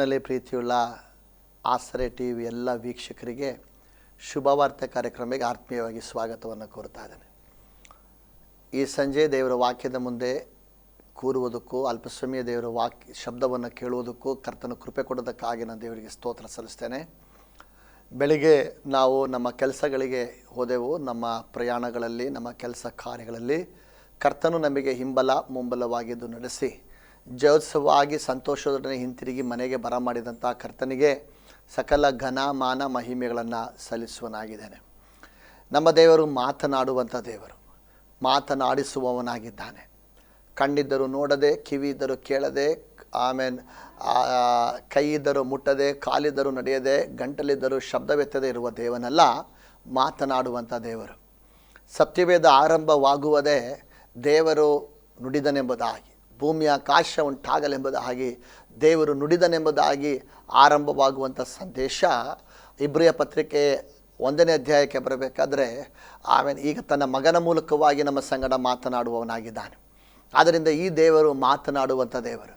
ಕರ್ತನಲ್ಲಿ ಪ್ರೀತಿಯುಳ್ಳ ಆಸರೆ T V ಎಲ್ಲ ವೀಕ್ಷಕರಿಗೆ ಶುಭವಾರ್ತೆ ಕಾರ್ಯಕ್ರಮಕ್ಕೆ ಆತ್ಮೀಯವಾಗಿ ಸ್ವಾಗತವನ್ನು ಕೋರ್ತಾ ಇದ್ದೇನೆ. ಈ ಸಂಜೆ ದೇವರ ವಾಕ್ಯದ ಮುಂದೆ ಕೂರುವುದಕ್ಕೂ ಅಲ್ಪಸ್ವಾಮಿಯ ದೇವರ ವಾಕ್ಯ ಶಬ್ದವನ್ನು ಕೇಳುವುದಕ್ಕೂ ಕರ್ತನ ಕೃಪೆ ಕೊಡೋದಕ್ಕಾಗಿ ನಾನು ದೇವರಿಗೆ ಸ್ತೋತ್ರ ಸಲ್ಲಿಸ್ತೇನೆ. ಬೆಳಿಗ್ಗೆ ನಾವು ನಮ್ಮ ಕೆಲಸಗಳಿಗೆ ಹೋದೆವು. ನಮ್ಮ ಪ್ರಯಾಣಗಳಲ್ಲಿ, ನಮ್ಮ ಕೆಲಸ ಕಾರ್ಯಗಳಲ್ಲಿ ಕರ್ತನು ನಮಗೆ ಹಿಂಬಲ, ಮುಂಬಲವಾಗಿದ್ದು ನಡೆಸಿ ಜಯೋತ್ಸವವಾಗಿ ಸಂತೋಷದೊಡನೆ ಹಿಂತಿರುಗಿ ಮನೆಗೆ ಬರ ಮಾಡಿದಂಥ ಕರ್ತನಿಗೆ ಸಕಲ ಘನ, ಮಾನ, ಮಹಿಮೆಗಳನ್ನು ಸಲ್ಲಿಸುವನಾಗಿದ್ದೇನೆ. ನಮ್ಮ ದೇವರು ಮಾತನಾಡುವಂಥ ದೇವರು, ಮಾತನಾಡಿಸುವವನಾಗಿದ್ದಾನೆ. ಕಣ್ಣಿದ್ದರೂ ನೋಡದೆ ಕಿವಿ ಇದ್ದರೂ ಕೇಳದೆ, ಆಮೇನ್ ಕೈ ಇದ್ದರೂ ಮುಟ್ಟದೆ, ಕಾಲಿದ್ದರೂ ನಡೆಯದೆ, ಗಂಟಲಿದ್ದರೂ ಶಬ್ದವೆತ್ತದೆ ಇರುವ ದೇವನಲ್ಲ ಮಾತನಾಡುವಂಥ ದೇವರು. ಸತ್ಯವೇದ ಆರಂಭವಾಗುವುದೇ ದೇವರು ನುಡಿದನೆಂಬುದಾಗಿ. ಭೂಮಿಯ ಆಕಾಶ ಉಂಟಾಗಲೆಂಬುದಾಗಿ ದೇವರು ನುಡಿದನೆಂಬುದಾಗಿ ಆರಂಭವಾಗುವಂಥ ಸಂದೇಶ ಇಬ್ರಿಯ ಪತ್ರಿಕೆ ಒಂದನೇ ಅಧ್ಯಾಯಕ್ಕೆ ಬರಬೇಕಾದ್ರೆ ಆಮೇಲೆ ಈಗ ತನ್ನ ಮಗನ ಮೂಲಕವಾಗಿ ನಮ್ಮ ಸಂಗಡ ಮಾತನಾಡುವವನಾಗಿದ್ದಾನೆ. ಆದ್ದರಿಂದ ಈ ದೇವರು ಮಾತನಾಡುವಂಥ ದೇವರು.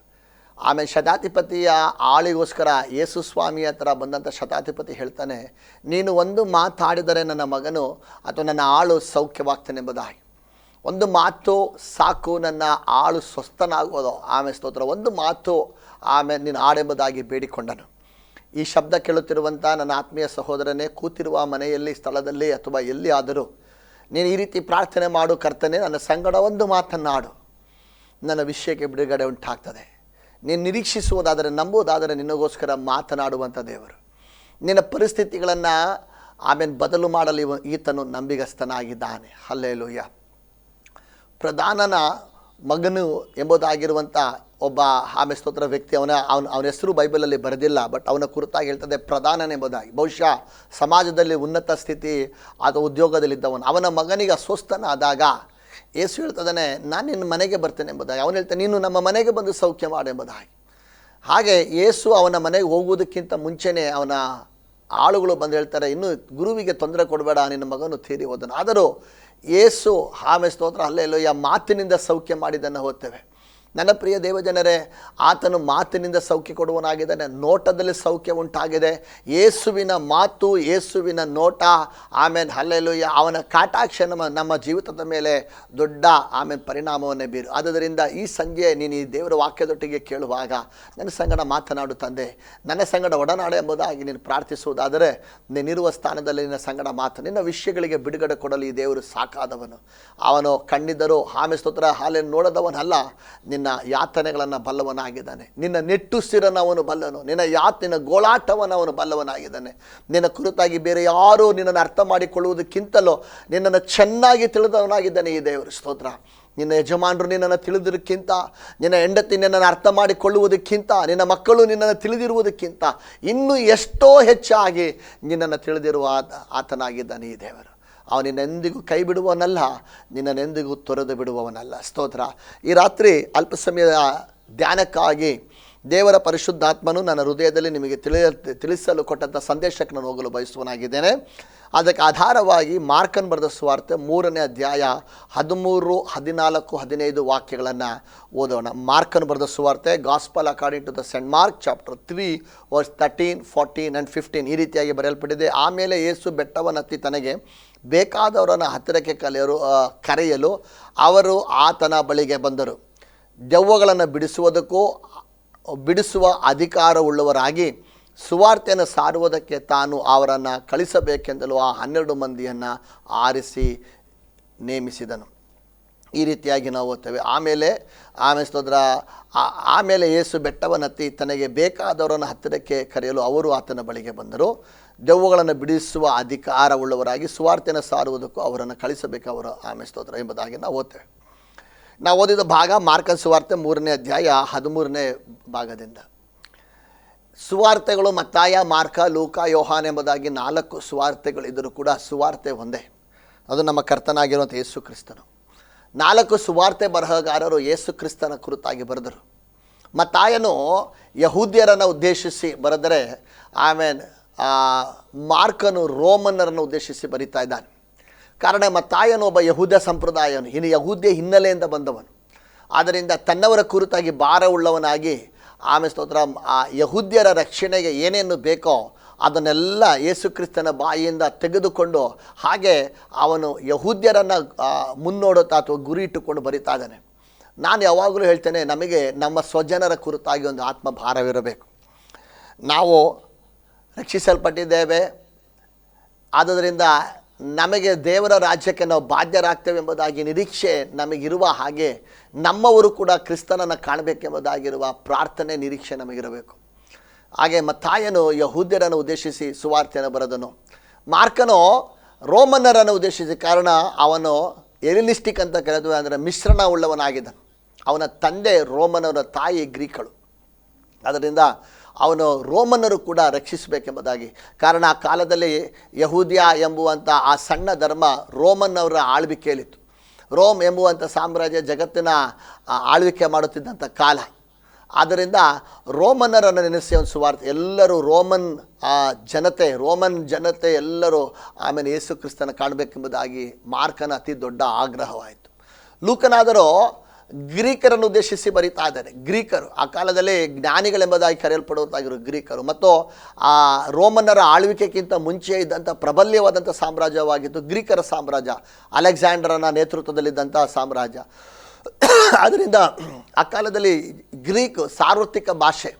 ಆಮೇಲೆ ಶತಾಧಿಪತಿಯ ಆಳಿಗೋಸ್ಕರ ಯೇಸು ಸ್ವಾಮಿ ಹತ್ರ ಬಂದಂಥ ಶತಾಧಿಪತಿ ಹೇಳ್ತಾನೆ, ನೀನು ಒಂದು ಮಾತಾಡಿದರೆ ನನ್ನ ಮಗನು ಅಥವಾ ನನ್ನ ಆಳು ಸೌಖ್ಯವಾಗ್ತಾನೆ ಎಂಬುದಾಗಿ ಒಂದು ಮಾತು ಸಾಕು, ನನ್ನ ಆಳು ಸ್ವಸ್ಥನಾಗುವುದು. ಆಮೆ ಸ್ತೋತ್ರ. ಒಂದು ಮಾತು ಆಮೆ ನೀನು ಆಡೆಂಬುದಾಗಿ ಬೇಡಿಕೊಂಡನು. ಈ ಶಬ್ದ ಕೇಳುತ್ತಿರುವಂಥ ನನ್ನ ಆತ್ಮೀಯ ಸಹೋದರನೇ, ಕೂತಿರುವ ಮನೆಯಲ್ಲಿ, ಸ್ಥಳದಲ್ಲಿ ಅಥವಾ ಎಲ್ಲಿ ಆದರೂ ನೀನು ಈ ರೀತಿ ಪ್ರಾರ್ಥನೆ ಮಾಡು ಕರ್ತನೆ, ನನ್ನ ಸಂಗಡ ಒಂದು ಮಾತನ್ನಾಡು. ನನ್ನ ವಿಷಯಕ್ಕೆ ಬಿಡುಗಡೆ ಉಂಟಾಗ್ತದೆ. ನೀನು ನಿರೀಕ್ಷಿಸುವುದಾದರೆ, ನಂಬುವುದಾದರೆ ನಿನಗೋಸ್ಕರ ಮಾತನಾಡುವಂಥ ದೇವರು. ನಿನ್ನ ಪರಿಸ್ಥಿತಿಗಳನ್ನು ಆಮೇಲೆ ಬದಲು ಮಾಡಲು, ಈತನು ನಂಬಿಗಸ್ತನಾಗಿದ್ದಾನೆ. ಹಲ್ಲೇಲೂಯ್ಯ ಪ್ರಧಾನನ ಮಗನು ಎಂಬುದಾಗಿರುವಂಥ ಒಬ್ಬ ಆಮೆ ಸ್ತೋತ್ರ ವ್ಯಕ್ತಿ, ಅವನ ಅವನ ಅವನ ಹೆಸರು ಬೈಬಲಲ್ಲಿ ಬರೆದಿಲ್ಲ, ಬಟ್ ಅವನ ಕುರಿತಾಗಿ ಹೇಳ್ತದೆ ಪ್ರಧಾನನೆಂಬುದಾಗಿ ಬಹುಶಃ ಸಮಾಜದಲ್ಲಿ ಉನ್ನತ ಸ್ಥಿತಿ ಅಥವಾ ಉದ್ಯೋಗದಲ್ಲಿದ್ದವನು. ಅವನ ಮಗನಿಗೆ ಅಸ್ವಸ್ಥನಾದಾಗ ಏಸು ಹೇಳ್ತದಾನೆ, ನಾನು ನಿನ್ನ ಮನೆಗೆ ಬರ್ತೇನೆ ಎಂಬುದಾಗಿ. ಅವನು ಹೇಳ್ತಾನೆ, ನೀನು ನಮ್ಮ ಮನೆಗೆ ಬಂದು ಸೌಖ್ಯ ಮಾಡೆಂಬುದಾಗಿ ಹಾಗೆ ಏಸು ಅವನ ಮನೆಗೆ ಹೋಗುವುದಕ್ಕಿಂತ ಮುಂಚೆನೇ ಅವನ ಆಳುಗಳು ಬಂದು ಹೇಳ್ತಾರೆ, ಇನ್ನು ಗುರುವಿಗೆ ತೊಂದರೆ ಕೊಡಬೇಡ, ನಿನ್ನ ಮಗನು ತೀರಿ ಹೋದನು. ಆದರೂ ಏಸು ಹಾಮೆ ಸ್ತೋತ್ರ ಅಲ್ಲೇ ಇಲ್ಲೋಯ್ಯ ಮಾತಿನಿಂದ ಸೌಖ್ಯ ಮಾಡಿದ್ದನ್ನು ಹೋಗ್ತೇವೆ ನನ್ನ ಪ್ರಿಯ ದೇವಜನರೇ, ಆತನು ಮಾತಿನಿಂದ ಸೌಖ್ಯ ಕೊಡುವನಾಗಿದ್ದಾನೆ ನೋಟದಲ್ಲಿ ಸೌಖ್ಯ ಉಂಟಾಗಿದೆ. ಯೇಸುವಿನ ಮಾತು, ಯೇಸುವಿನ ನೋಟ ಆಮೇಲೆ ಹಲ್ಲೆಲು ಅವನ ಕಾಟಾಕ್ಷ ನಮ್ಮ ಜೀವಿತದ ಮೇಲೆ ದೊಡ್ಡ ಆಮೇಲೆ ಪರಿಣಾಮವನ್ನೇ ಬೀರು. ಆದ್ದರಿಂದ ಈ ಸಂಜೆ ನೀನು ಈ ದೇವರ ವಾಕ್ಯದೊಟ್ಟಿಗೆ ಕೇಳುವಾಗ ನನ್ನ ಸಂಗಡ ಮಾತನಾಡು ತಂದೆ. ನನ್ನ ಸಂಗಡ ಒಡನಾಡು ಎಂಬುದಾಗಿ ನೀನು ಪ್ರಾರ್ಥಿಸುವುದಾದರೆ ನೀನಿರುವ ಸ್ಥಾನದಲ್ಲಿ ನಿನ್ನ ಸಂಗಡ ಮಾತು, ನಿನ್ನ ವಿಷಯಗಳಿಗೆ ಬಿಡುಗಡೆ ಕೊಡಲು ಈ ದೇವರು ಸಾಕಾದವನು. ಅವನು ಕಣ್ಣಿದ್ದರೂ ಹಾಮೆ ಸ್ತೋತ್ರ ಹಾಲೆ ನೋಡದವನಲ್ಲ. ನಿನ್ನ ಯಾತನೆಗಳನ್ನು ಬಲ್ಲವನಾಗಿದ್ದಾನೆ. ನಿನ್ನ ನೆಟ್ಟುಸಿರನ್ನು ಅವನು ಬಲ್ಲನು. ನಿನ್ನ ಯಾತಿನ ನಿನ್ನ ಗೋಳಾಟವನ್ನು ಅವನು ಬಲ್ಲವನಾಗಿದ್ದಾನೆ. ನಿನ್ನ ಕುರಿತಾಗಿ ಬೇರೆ ಯಾರೂ ನಿನ್ನನ್ನು ಅರ್ಥ ಮಾಡಿಕೊಳ್ಳುವುದಕ್ಕಿಂತಲೋ ನಿನ್ನನ್ನು ಚೆನ್ನಾಗಿ ತಿಳಿದವನಾಗಿದ್ದಾನೆ ಈ ದೇವರು. ಸ್ತೋತ್ರ. ನಿನ್ನ ಯಜಮಾನರು ನಿನ್ನನ್ನು ತಿಳಿದಿರೋಕ್ಕಿಂತ, ನಿನ್ನ ಹೆಂಡತಿ ನಿನ್ನನ್ನು ಅರ್ಥ ಮಾಡಿಕೊಳ್ಳುವುದಕ್ಕಿಂತ, ನಿನ್ನ ಮಕ್ಕಳು ನಿನ್ನನ್ನು ತಿಳಿದಿರುವುದಕ್ಕಿಂತ ಇನ್ನೂ ಎಷ್ಟೋ ಹೆಚ್ಚಾಗಿ ನಿನ್ನನ್ನು ತಿಳಿದಿರುವ ಆತ ಆತನಾಗಿದ್ದಾನೆ ಈ ದೇವರು. ಅವನಿನೆಂದಿಗೂ ಕೈ ಬಿಡುವವನಲ್ಲ ನಿನ್ನನೆಂದಿಗೂ ತೊರೆದು ಬಿಡುವವನಲ್ಲ. ಸ್ತೋತ್ರ. ಈ ರಾತ್ರಿ ಅಲ್ಪ ಸಮಯದ ಧ್ಯಾನಕ್ಕಾಗಿ ದೇವರ ಪರಿಶುದ್ಧಾತ್ಮನು ನನ್ನ ಹೃದಯದಲ್ಲಿ ನಿಮಗೆ ತಿಳಿಯ ತಿಳಿಸಲು ಕೊಟ್ಟಂಥ ಸಂದೇಶಕ್ಕೆ ನಾನು ಹೋಗಲು ಬಯಸುವನಾಗಿದ್ದೇನೆ ಅದಕ್ಕೆ ಆಧಾರವಾಗಿ ಮಾರ್ಕನ್ ಬರೆದ ಸುವಾರ್ತೆ ಮೂರನೇ ಅಧ್ಯಾಯ ಹದಿಮೂರು, ಹದಿನಾಲ್ಕು, ಹದಿನೈದು ವಾಕ್ಯಗಳನ್ನು ಓದೋಣ. ಮಾರ್ಕನ್ ಬರೆದ ಸುವಾರ್ತೆ gospel according to the saint Mark chapter three verse thirteen fourteen and fifteen ಈ ರೀತಿಯಾಗಿ ಬರೆಯಲ್ಪಟ್ಟಿದೆ. ಆಮೇಲೆ ಏಸು ಬೆಟ್ಟವನ್ನತ್ತಿ ತನಗೆ ಬೇಕಾದವರನ್ನು ಹತ್ತಿರಕ್ಕೆ ಕಲಿಯರು ಕರೆಯಲು ಅವರು ಆತನ ಬಳಿಗೆ ಬಂದರು. ದೆವ್ವಗಳನ್ನು ಬಿಡಿಸುವುದಕ್ಕೂ, ಬಿಡಿಸುವ ಅಧಿಕಾರವುಳ್ಳವರಾಗಿ ಸುವಾರ್ತೆಯನ್ನು ಸಾರುವುದಕ್ಕೆ ತಾನು ಅವರನ್ನು ಕಳಿಸಬೇಕೆಂದಲೂ ಆ ಹನ್ನೆರಡು ಮಂದಿಯನ್ನು ಆರಿಸಿ ನೇಮಿಸಿದನು. ಈ ರೀತಿಯಾಗಿ ನಾವು ಓದ್ತೇವೆ. ಆಮೇಲೆ ಆಮೇಲೆ ಸ್ತೋತ್ರ ಆಮೇಲೆ ಯೇಸು ಬೆಟ್ಟವನ್ನತ್ತಿ ತನಗೆ ಬೇಕಾದವರನ್ನು ಹತ್ತಿರಕ್ಕೆ ಕರೆಯಲು ಅವರು ಆತನ ಬಳಿಗೆ ಬಂದರು. ದೆವ್ವಗಳನ್ನು ಬಿಡಿಸುವ ಅಧಿಕಾರವುಳ್ಳವರಾಗಿ ಸುವಾರ್ತೆಯನ್ನು ಸಾರುವುದಕ್ಕೂ ಅವರನ್ನು ಕಳಿಸಬೇಕು ಅವರು. ಆಮೇಲೆ ಸ್ತೋತ್ರ ಎಂಬುದಾಗಿ ನಾವು ಓದ್ತೇವೆ. ನಾವು ಓದಿದ ಭಾಗ ಮಾರ್ಕ ಸುವಾರ್ತೆ ಮೂರನೇ ಅಧ್ಯಾಯ ಹದಿಮೂರನೇ ಭಾಗದಿಂದ. ಸುವಾರ್ತೆಗಳು ಮತ್ತಾಯ, ಮಾರ್ಕ, ಲೂಕ, ಯೋಹಾನ್ ಎಂಬುದಾಗಿ ನಾಲ್ಕು ಸುವಾರ್ತೆಗಳು ಇದ್ದರೂ ಕೂಡ ಸುವಾರ್ತೆ ಒಂದೇ. ಅದು ನಮ್ಮ ಕರ್ತನಾಗಿರುವಂಥ ಯೇಸು ಕ್ರಿಸ್ತನು. ನಾಲ್ಕು ಸುವಾರ್ತೆ ಬರಹಗಾರರು ಯೇಸು ಕ್ರಿಸ್ತನ ಕುರಿತಾಗಿ ಬರೆದರು. ಮತ್ತಾಯನು ಯಹೂದ್ಯರನ್ನು ಉದ್ದೇಶಿಸಿ ಬರೆದರೆ, ಆಮೇನ್ ಮಾರ್ಕನು ರೋಮನ್ನರನ್ನು ಉದ್ದೇಶಿಸಿ ಬರೀತಾ ಇದ್ದಾನೆ. ಕಾರಣ ಮತ್ತಾಯನು ಒಬ್ಬ ಯಹೂದ ಸಂಪ್ರದಾಯನು, ಇನ್ನು ಯಹೂದ್ಯ ಹಿನ್ನೆಲೆಯಿಂದ ಬಂದವನು. ಆದ್ದರಿಂದ ತನ್ನವರ ಕುರಿತಾಗಿ ಭಾರ ಉಳ್ಳವನಾಗಿ ಆಮೇಲೆ ಸ್ತೋತ್ರ. ಆ ಯಹೂದ್ಯರ ರಕ್ಷಣೆಗೆ ಏನೇನು ಬೇಕೋ ಅದನ್ನೆಲ್ಲ ಯೇಸುಕ್ರಿಸ್ತನ ಬಾಯಿಯಿಂದ ತೆಗೆದುಕೊಂಡು ಹಾಗೆ ಅವನು ಯಹೂದ್ಯರನ್ನು ಮುನ್ನೋಡುತ್ತಾ ಅಥವಾ ಗುರಿ ಇಟ್ಟುಕೊಂಡು ಬರಿತಾ ಇದ್ದಾನೆ. ನಾನು ಯಾವಾಗಲೂ ಹೇಳ್ತೇನೆ, ನಮಗೆ ನಮ್ಮ ಸ್ವಜನರ ಕುರಿತಾಗಿ ಒಂದು ಆತ್ಮ ಭಾರವಿರಬೇಕು ನಾವು ರಕ್ಷಿಸಲ್ಪಟ್ಟಿದ್ದೇವೆ. ಆದುದರಿಂದ ನಮಗೆ ದೇವರ ರಾಜ್ಯಕ್ಕೆ ನಾವು ಬಾಧ್ಯರಾಗ್ತೇವೆ ಎಂಬುದಾಗಿ ನಿರೀಕ್ಷೆ ನಮಗಿರುವ ಹಾಗೆ ನಮ್ಮವರು ಕೂಡ ಕ್ರಿಸ್ತನನ್ನು ಕಾಣಬೇಕೆಂಬುದಾಗಿರುವ ಪ್ರಾರ್ಥನೆ, ನಿರೀಕ್ಷೆ ನಮಗಿರಬೇಕು. ಹಾಗೆ ಮತ್ತಾಯನು ಯಹೂದ್ಯರನ್ನು ಉದ್ದೇಶಿಸಿ ಸುವಾರ್ತೆಯನ್ನು ಬರೆದನು. ಮಾರ್ಕನು ರೋಮನ್ನರನ್ನು ಉದ್ದೇಶಿಸಿ ಕಾರಣ ಅವನು ಎರಿಲಿಸ್ಟಿಕ್ ಅಂತ ಕರೆದು ಅಂದರೆ ಮಿಶ್ರಣ ಉಳ್ಳವನಾಗಿದ್ದನು ಅವನ ತಂದೆ ರೋಮನವರ ತಾಯಿ ಗ್ರೀಕಳು. ಅದರಿಂದ ಅವನು ರೋಮನ್ನರು ಕೂಡ ರಕ್ಷಿಸಬೇಕೆಂಬುದಾಗಿ. ಕಾರಣ ಆ ಕಾಲದಲ್ಲಿ ಯಹೂದಿಯ ಎಂಬುವಂಥ ಆ ಸಣ್ಣ ಧರ್ಮ ರೋಮನ್ನವರ ಆಳ್ವಿಕೆಯಲ್ಲಿತ್ತು. ರೋಮ್ ಎಂಬುವಂಥ ಸಾಮ್ರಾಜ್ಯ ಜಗತ್ತಿನ ಆಳ್ವಿಕೆ ಮಾಡುತ್ತಿದ್ದಂಥ ಕಾಲ. ಆದ್ದರಿಂದ ರೋಮನ್ನರನ್ನು ನೆನೆಸಿ ಒಂದು ಸುವಾರ್ತೆ, ಎಲ್ಲರೂ ರೋಮನ್ ಜನತೆ ರೋಮನ್ ಜನತೆ ಎಲ್ಲರೂ ಆಮೇಲೆ ಯೇಸು ಕ್ರಿಸ್ತನ ಕಾಣಬೇಕೆಂಬುದಾಗಿ ಮಾರ್ಕನ ಅತಿ ದೊಡ್ಡ ಆಗ್ರಹವಾಯಿತು. ಲೂಕನಾದರೂ ಗ್ರೀಕರನ್ನು ಉದ್ದೇಶಿಸಿ ಬರೀತಾ ಇದ್ದಾರೆ. ಗ್ರೀಕರು, ಆ ಕಾಲದಲ್ಲಿ ಜ್ಞಾನಿಗಳೆಂಬುದಾಗಿ ಕರೆಯಲ್ಪಡುವಂತಾಗಿರೋ ಗ್ರೀಕರು. ಮತ್ತು ಆ ರೋಮನ್ನರ ಆಳ್ವಿಕೆಗಿಂತ ಮುಂಚೆ ಇದ್ದಂಥ ಪ್ರಬಲ್ಯವಾದಂಥ ಸಾಮ್ರಾಜ್ಯವಾಗಿತ್ತು ಗ್ರೀಕರ ಸಾಮ್ರಾಜ್ಯ, ಅಲೆಕ್ಸಾಂಡರನ ನೇತೃತ್ವದಲ್ಲಿದ್ದಂಥ ಸಾಮ್ರಾಜ್ಯ. ಆದ್ದರಿಂದ ಆ ಕಾಲದಲ್ಲಿ ಗ್ರೀಕ್ ಸಾರ್ವತ್ರಿಕ ಭಾಷೆ,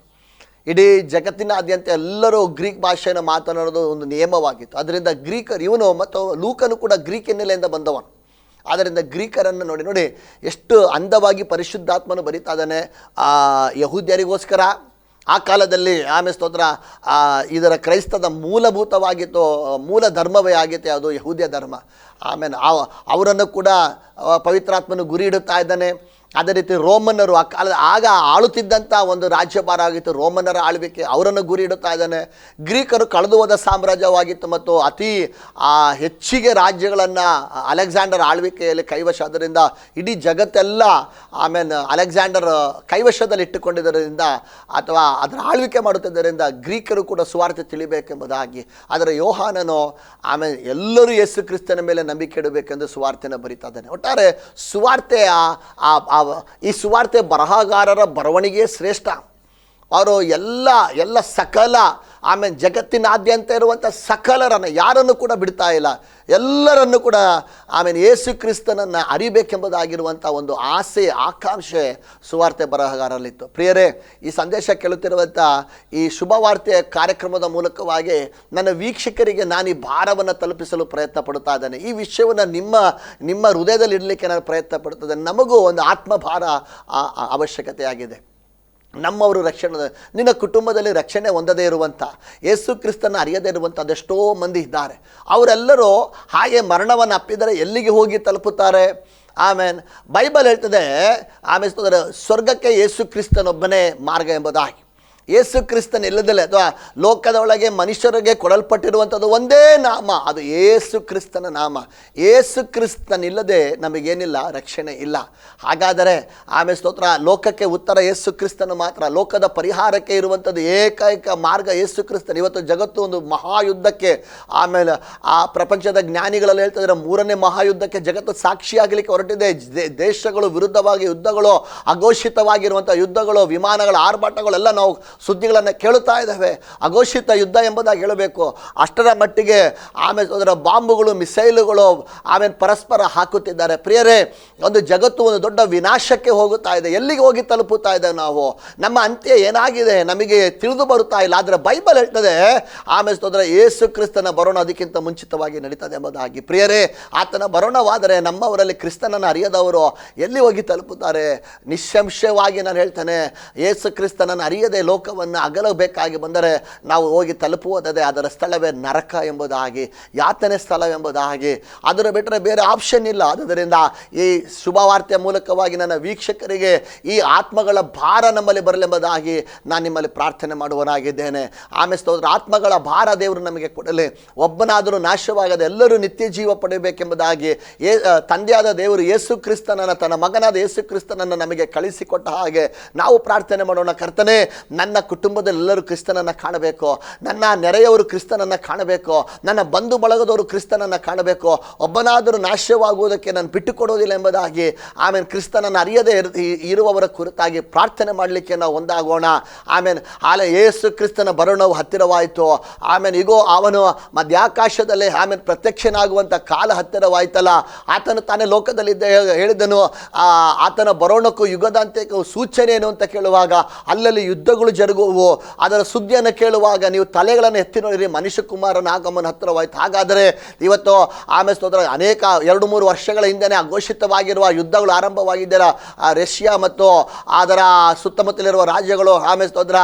ಇಡೀ ಜಗತ್ತಿನಾದ್ಯಂತ ಎಲ್ಲರೂ ಗ್ರೀಕ್ ಭಾಷೆಯನ್ನು ಮಾತನಾಡೋದು ಒಂದು ನಿಯಮವಾಗಿತ್ತು. ಅದರಿಂದ ಗ್ರೀಕರು, ಇವನು ಮತ್ತು ಲೂಕನು ಕೂಡ ಗ್ರೀಕ್ ಹಿನ್ನೆಲೆಯಿಂದ ಬಂದವನು. ಆದ್ದರಿಂದ ಗ್ರೀಕರನ್ನು ನೋಡಿ ನೋಡಿ ಎಷ್ಟು ಅಂದವಾಗಿ ಪರಿಶುದ್ಧಾತ್ಮನು ಬರೀತಾ ಇದ್ದಾನೆ. ಆ, ಯಹೂದ್ಯರಿಗೋಸ್ಕರ ಆ ಕಾಲದಲ್ಲಿ ಆಮೇಲೆ ಸ್ತೋತ್ರ ಇದರ ಕ್ರೈಸ್ತದ ಮೂಲಭೂತವಾಗಿತ್ತು ಮೂಲ ಧರ್ಮವೇ ಆಗಿತ್ತು ಅದು ಯಹೂದ್ಯ ಧರ್ಮ. ಆಮೇಲೆ ಅವರನ್ನು ಕೂಡ ಪವಿತ್ರಾತ್ಮನು ಗುರಿ ಇಡುತ್ತಾ ಇದ್ದಾನೆ. ಅದೇ ರೀತಿ ರೋಮನ್ನರು ಆ ಕಾಲ ಆಗ ಆಳುತ್ತಿದ್ದಂಥ ಒಂದು ರಾಜ್ಯಭಾರ ಆಗಿತ್ತು. ರೋಮನ್ನರ ಆಳ್ವಿಕೆ ಅವರನ್ನು ಗುರಿ ಇಡುತ್ತಾ ಇದ್ದಾನೆ. ಗ್ರೀಕರು ಕಳೆದು ಹೋದ ಸಾಮ್ರಾಜ್ಯವಾಗಿತ್ತು ಮತ್ತು ಅತಿ ಆ, ಹೆಚ್ಚಿಗೆ ರಾಜ್ಯಗಳನ್ನು ಅಲೆಕ್ಸಾಂಡರ್ ಆಳ್ವಿಕೆಯಲ್ಲಿ ಕೈವಶ ಆದ್ದರಿಂದ ಇಡೀ ಜಗತ್ತೆಲ್ಲ ಆಮೇಲೆ ಅಲೆಕ್ಸಾಂಡರ್ ಕೈವಶದಲ್ಲಿ ಇಟ್ಟುಕೊಂಡಿದ್ದರಿಂದ ಅಥವಾ ಅದರ ಆಳ್ವಿಕೆ ಮಾಡುತ್ತಿದ್ದರಿಂದ ಗ್ರೀಕರು ಕೂಡ ಸುವಾರ್ತೆ ತಿಳಿಬೇಕೆಂಬುದಾಗಿ. ಅದರ ಯೋಹಾನನು ಆಮೇಲೆ ಎಲ್ಲರೂ ಯೇಸು ಕ್ರಿಸ್ತನ ಮೇಲೆ ನಂಬಿಕೆ ಇಡಬೇಕೆಂದು ಸುವಾರ್ತೆನ ಬರಿತಾ ಇದ್ದಾನೆ. ಒಟ್ಟಾರೆ ಸುವಾರ್ತೆಯ ಆ- ಈ ಸುವಾರ್ತೆ ಬರಹಗಾರರ ಬರವಣಿಗೆ ಶ್ರೇಷ್ಠ. ಅವರು ಎಲ್ಲ ಎಲ್ಲ ಸಕಲ, ಆಮೇಲೆ ಜಗತ್ತಿನಾದ್ಯಂತ ಇರುವಂಥ ಸಕಲರನ್ನು ಯಾರನ್ನು ಕೂಡ ಬಿಡ್ತಾ ಇಲ್ಲ, ಎಲ್ಲರನ್ನು ಕೂಡ ಆಮೇಲೆ ಯೇಸು ಕ್ರಿಸ್ತನನ್ನು ಅರಿಬೇಕೆಂಬುದಾಗಿರುವಂಥ ಒಂದು ಆಸೆ, ಆಕಾಂಕ್ಷೆ ಸುವಾರ್ತೆ ಬರಹಗಾರಲ್ಲಿತ್ತು ಪ್ರಿಯರೇ, ಈ ಸಂದೇಶ ಕೇಳುತ್ತಿರುವಂಥ ಈ ಶುಭವಾರ್ತೆಯ ಕಾರ್ಯಕ್ರಮದ ಮೂಲಕವಾಗಿ ನನ್ನ ವೀಕ್ಷಕರಿಗೆ ನಾನು ಈ ಭಾರವನ್ನು ತಲುಪಿಸಲು ಪ್ರಯತ್ನ ಪಡ್ತಾ ಇದ್ದೇನೆ. ಈ ವಿಷಯವನ್ನು ನಿಮ್ಮ ನಿಮ್ಮ ಹೃದಯದಲ್ಲಿ ಇಡಲಿಕ್ಕೆ ನಾನು ಪ್ರಯತ್ನ ಪಡ್ತದೆ ನಮಗೂ ಒಂದು ಆತ್ಮಭಾರ ಅವಶ್ಯಕತೆಯಾಗಿದೆ. ನಮ್ಮವರು ರಕ್ಷಣೆ ನಿನ್ನ ಕುಟುಂಬದಲ್ಲಿ ರಕ್ಷಣೆ ಹೊಂದದೇ ಇರುವಂಥ, ಯೇಸು ಕ್ರಿಸ್ತನ ಅರಿಯದೇ ಇರುವಂಥ ಅದೆಷ್ಟೋ ಮಂದಿ ಇದ್ದಾರೆ. ಅವರೆಲ್ಲರೂ ಹಾಗೆ ಮರಣವನ್ನು ಅಪ್ಪಿದರೆ ಎಲ್ಲಿಗೆ ಹೋಗಿ ತಲುಪುತ್ತಾರೆ? ಆಮೇಲೆ ಬೈಬಲ್ ಹೇಳ್ತದೆ ಆಮೇಲೆ ಸ್ವರ್ಗಕ್ಕೆ ಯೇಸು ಕ್ರಿಸ್ತನೊಬ್ಬನೇ ಮಾರ್ಗ ಎಂಬುದಾಗಿ. ಯೇಸು ಕ್ರಿಸ್ತನ ಇಲ್ಲದಲ್ಲೇ ಅಥವಾ ಲೋಕದ ಮನುಷ್ಯರಿಗೆ ಕೊಡಲ್ಪಟ್ಟಿರುವಂಥದ್ದು ಒಂದೇ ನಾಮ. ಅದು ಏಸು ಕ್ರಿಸ್ತನ ನಾಮ. ಏಸು ಕ್ರಿಸ್ತನಿಲ್ಲದೆ ನಮಗೇನಿಲ್ಲ, ರಕ್ಷಣೆ ಇಲ್ಲ. ಹಾಗಾದರೆ ಆಮೇಲೆ ಸ್ತೋತ್ರ, ಲೋಕಕ್ಕೆ ಉತ್ತರ ಏಸು ಕ್ರಿಸ್ತನು ಮಾತ್ರ. ಲೋಕದ ಪರಿಹಾರಕ್ಕೆ ಇರುವಂಥದ್ದು ಏಕೈಕ ಮಾರ್ಗ ಏಸು ಕ್ರಿಸ್ತನ್ ಇವತ್ತು ಜಗತ್ತು ಒಂದು ಮಹಾಯುದ್ಧಕ್ಕೆ, ಆಮೇಲೆ ಆ ಪ್ರಪಂಚದ ಜ್ಞಾನಿಗಳಲ್ಲಿ ಹೇಳ್ತಿದ್ರೆ ಮೂರನೇ ಮಹಾಯುದ್ಧಕ್ಕೆ ಜಗತ್ತು ಸಾಕ್ಷಿಯಾಗಲಿಕ್ಕೆ ಹೊರಟಿದೆ. ದೇಶಗಳು ವಿರುದ್ಧವಾಗಿ ಯುದ್ಧಗಳು, ಅಘೋಷಿತವಾಗಿರುವಂಥ ಯುದ್ಧಗಳು, ವಿಮಾನಗಳ ಆರ್ಭಟಗಳೆಲ್ಲ ನಾವು ಸುದ್ದಿಗಳನ್ನು ಕೇಳುತ್ತಾ ಇದ್ದಾವೆ. ಅಘೋಷಿತ ಯುದ್ಧ ಎಂಬುದಾಗಿ ಹೇಳಬೇಕು. ಅಷ್ಟರ ಮಟ್ಟಿಗೆ ಆಮೇಲೆ ಅದರ ಬಾಂಬುಗಳು, ಮಿಸೈಲುಗಳು ಆಮೇಲೆ ಪರಸ್ಪರ ಹಾಕುತ್ತಿದ್ದಾರೆ. ಪ್ರಿಯರೇ, ಒಂದು ಜಗತ್ತು ಒಂದು ದೊಡ್ಡ ವಿನಾಶಕ್ಕೆ ಹೋಗುತ್ತಾ ಇದೆ. ಎಲ್ಲಿಗೆ ಹೋಗಿ ತಲುಪುತ್ತಾ ಇದ್ದೇವೆ ನಾವು? ನಮ್ಮ ಅಂತ್ಯ ಏನಾಗಿದೆ? ನಮಗೆ ತಿಳಿದು ಬರುತ್ತಾ ಇಲ್ಲ. ಆದರೆ ಬೈಬಲ್ ಹೇಳ್ತದೆ, ಆಮೇಲೆ ಸ್ತೋತ್ರ ಯೇಸು ಕ್ರಿಸ್ತನ ಬರೋಣ ಅದಕ್ಕಿಂತ ಮುಂಚಿತವಾಗಿ ನಡೀತದೆ ಎಂಬುದಾಗಿ. ಪ್ರಿಯರೇ, ಆತನ ಬರೋಣವಾದರೆ ನಮ್ಮವರಲ್ಲಿ ಕ್ರಿಸ್ತನನ್ನು ಅರಿಯದವರು ಎಲ್ಲಿ ಹೋಗಿ ತಲುಪುತ್ತಾರೆ? ನಿಸ್ಸಂಶಯವಾಗಿ ನಾನು ಹೇಳ್ತೇನೆ, ಯೇಸು ಕ್ರಿಸ್ತನನ್ನು ಅರಿಯದೆ ಲೋಕವನ್ನು ಅಗಲಬೇಕಾಗಿ ಬಂದರೆ ನಾವು ಹೋಗಿ ತಲುಪುವುದದೇ ಅದರ ಸ್ಥಳವೇ ನರಕ ಎಂಬುದಾಗಿ, ಯಾತನೆ ಸ್ಥಳ ಎಂಬುದಾಗಿ. ಅದರ ಬಿಟ್ಟರೆ ಬೇರೆ ಆಪ್ಷನ್ ಇಲ್ಲ. ಆದ್ದರಿಂದ ಈ ಶುಭವಾರ್ತೆಯ ಮೂಲಕವಾಗಿ ನನ್ನ ವೀಕ್ಷಕರಿಗೆ ಈ ಆತ್ಮಗಳ ಭಾರ ನಮ್ಮಲ್ಲಿ ಬರಲೆಂಬುದಾಗಿ ನಾನು ನಿಮ್ಮಲ್ಲಿ ಪ್ರಾರ್ಥನೆ ಮಾಡುವನಾಗಿದ್ದೇನೆ. ಆಮೇಲೆ ಸ್ತೋತ್ರ, ಆತ್ಮಗಳ ಭಾರ ದೇವರು ನಮಗೆ ಕೊಡಲಿ. ಒಬ್ಬನಾದರೂ ನಾಶವಾಗದೆ ಎಲ್ಲರೂ ನಿತ್ಯ ಜೀವ ಪಡೆಯಬೇಕೆಂಬುದಾಗಿ ಏ ತಂದೆಯಾದ ದೇವರು ಯೇಸು ಕ್ರಿಸ್ತನನ್ನು, ತನ್ನ ಮಗನಾದ ಯೇಸು ಕ್ರಿಸ್ತನನ್ನು ನಮಗೆ ಕಳಿಸಿಕೊಟ್ಟ ಹಾಗೆ ನಾವು ಪ್ರಾರ್ಥನೆ ಮಾಡೋಣ. ಕರ್ತನೆ, ನನ್ನ ನನ್ನ ಕುಟುಂಬದಲ್ಲೆಲ್ಲರೂ ಕ್ರಿಸ್ತನನ್ನು ಕಾಣಬೇಕು. ನನ್ನ ನೆರೆಯವರು ಕ್ರಿಸ್ತನನ್ನು ಕಾಣಬೇಕು. ನನ್ನ ಬಂಧು ಬಳಗದವರು ಕ್ರಿಸ್ತನನ್ನು ಕಾಣಬೇಕು. ಒಬ್ಬನಾದರೂ ನಾಶವಾಗುವುದಕ್ಕೆ ನಾನು ಬಿಟ್ಟುಕೊಡೋದಿಲ್ಲ ಎಂಬುದಾಗಿ ಆಮೇಲೆ ಕ್ರಿಸ್ತನನ್ನು ಅರಿಯದೇ ಇರುವವರ ಕುರಿತಾಗಿ ಪ್ರಾರ್ಥನೆ ಮಾಡಲಿಕ್ಕೆ ನಾವು ಒಂದಾಗೋಣ. ಆಮೇಲೆ ಆಲೆ ಯೇಸು ಕ್ರಿಸ್ತನ ಬರೋಣವು ಹತ್ತಿರವಾಯಿತು. ಆಮೇಲೆ ಈಗೋ ಅವನು ಮಧ್ಯಾಕಾಶದಲ್ಲಿ ಆಮೇಲೆ ಪ್ರತ್ಯಕ್ಷನಾಗುವಂಥ ಕಾಲ ಹತ್ತಿರವಾಯ್ತಲ್ಲ. ಆತನು ತಾನೇ ಲೋಕದಲ್ಲಿದ್ದ ಹೇಳಿದನು ಆತನ ಬರೋಣಕ್ಕೂ ಯುಗದಾಂತ್ಯಕ್ಕೂ ಸೂಚನೆ ಏನು ಅಂತ ಕೇಳುವಾಗ, ಅಲ್ಲಲ್ಲಿ ಯುದ್ಧಗಳು ಜರುಗುವು, ಅದರ ಸುದ್ದಿಯನ್ನು ಕೇಳುವಾಗ ನೀವು ತಲೆಗಳನ್ನು ಎತ್ತಿ ನೋಡಿರಿ ಮನುಷ್ಯ ಕುಮಾರನ ಆಗಮನ ಹತ್ತಿರವಾಯಿತು. ಹಾಗಾದರೆ ಇವತ್ತು ಆಮೇಲೆ ಸ್ತೋತ್ರ, ಅನೇಕ ಎರಡು ಮೂರು ವರ್ಷಗಳ ಹಿಂದೆನೇ ಅಘೋಷಿತವಾಗಿರುವ ಯುದ್ಧಗಳು ಆರಂಭವಾಗಿದ್ದರ ರಷ್ಯಾ ಮತ್ತು ಅದರ ಸುತ್ತಮುತ್ತಲಿರುವ ರಾಜ್ಯಗಳು ಆಮೇಲೆ ಸ್ತೋತ್ರ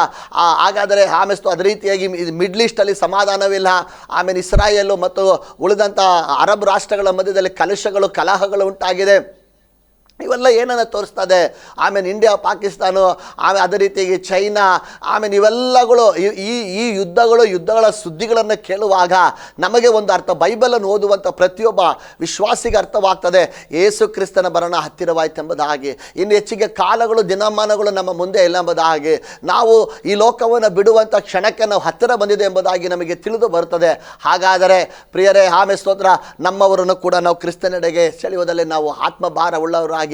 ಹಾಗಾದರೆ ಆಮೇಲೆ ಅದೇ ರೀತಿಯಾಗಿ ಮಿಡ್ಲ್ ಈಸ್ಟಲ್ಲಿ ಸಮಾಧಾನವಿಲ್ಲ. ಆಮೇಲೆ ಇಸ್ರಾಯೇಲು ಮತ್ತು ಉಳಿದಂಥ ಅರಬ್ ರಾಷ್ಟ್ರಗಳ ಮಧ್ಯದಲ್ಲಿ ಕಲುಷಗಳು, ಕಲಹಗಳು ಉಂಟಾಗಿದೆ. ಇವೆಲ್ಲ ಏನನ್ನು ತೋರಿಸ್ತದೆ? ಆಮೇಲೆ ಇಂಡಿಯಾ ಪಾಕಿಸ್ತಾನ ಆಮೇಲೆ ಅದೇ ರೀತಿಯಾಗಿ ಚೈನಾ ಆಮೇಲೆ ಇವೆಲ್ಲಗಳು ಈ- ಈ ಯುದ್ಧಗಳು, ಯುದ್ಧಗಳ ಸುದ್ದಿಗಳನ್ನು ಕೇಳುವಾಗ ನಮಗೆ ಒಂದು ಅರ್ಥ, ಬೈಬಲನ್ನು ಓದುವಂಥ ಪ್ರತಿಯೊಬ್ಬ ವಿಶ್ವಾಸಿಗೆ ಅರ್ಥವಾಗ್ತದೆ. ಏಸು ಕ್ರಿಸ್ತನ ಬರಣ ಹತ್ತಿರವಾಯಿತು ಎಂಬುದಾಗಿ ಇನ್ನು ಹೆಚ್ಚಿಗೆ ಕಾಲಗಳು, ದಿನಮಾನಗಳು ನಮ್ಮ ಮುಂದೆ ಇಲ್ಲ ಎಂಬುದಾಗಿ ನಾವು ಈ ಲೋಕವನ್ನು ಬಿಡುವಂಥ ಕ್ಷಣಕ್ಕೆ ನಾವು ಹತ್ತಿರ ಬಂದಿದೆ ಎಂಬುದಾಗಿ ನಮಗೆ ತಿಳಿದು ಬರುತ್ತದೆ. ಹಾಗಾದರೆ ಪ್ರಿಯರೇ ಆಮೇಲೆ ಸ್ತೋತ್ರ, ನಮ್ಮವರನ್ನು ಕೂಡ ನಾವು ಕ್ರಿಸ್ತನೆಡೆಗೆ ಸೆಳೆಯುವುದರಲ್ಲಿ ನಾವು ಆತ್ಮಭಾರ ಉಳ್ಳವರಾಗಿ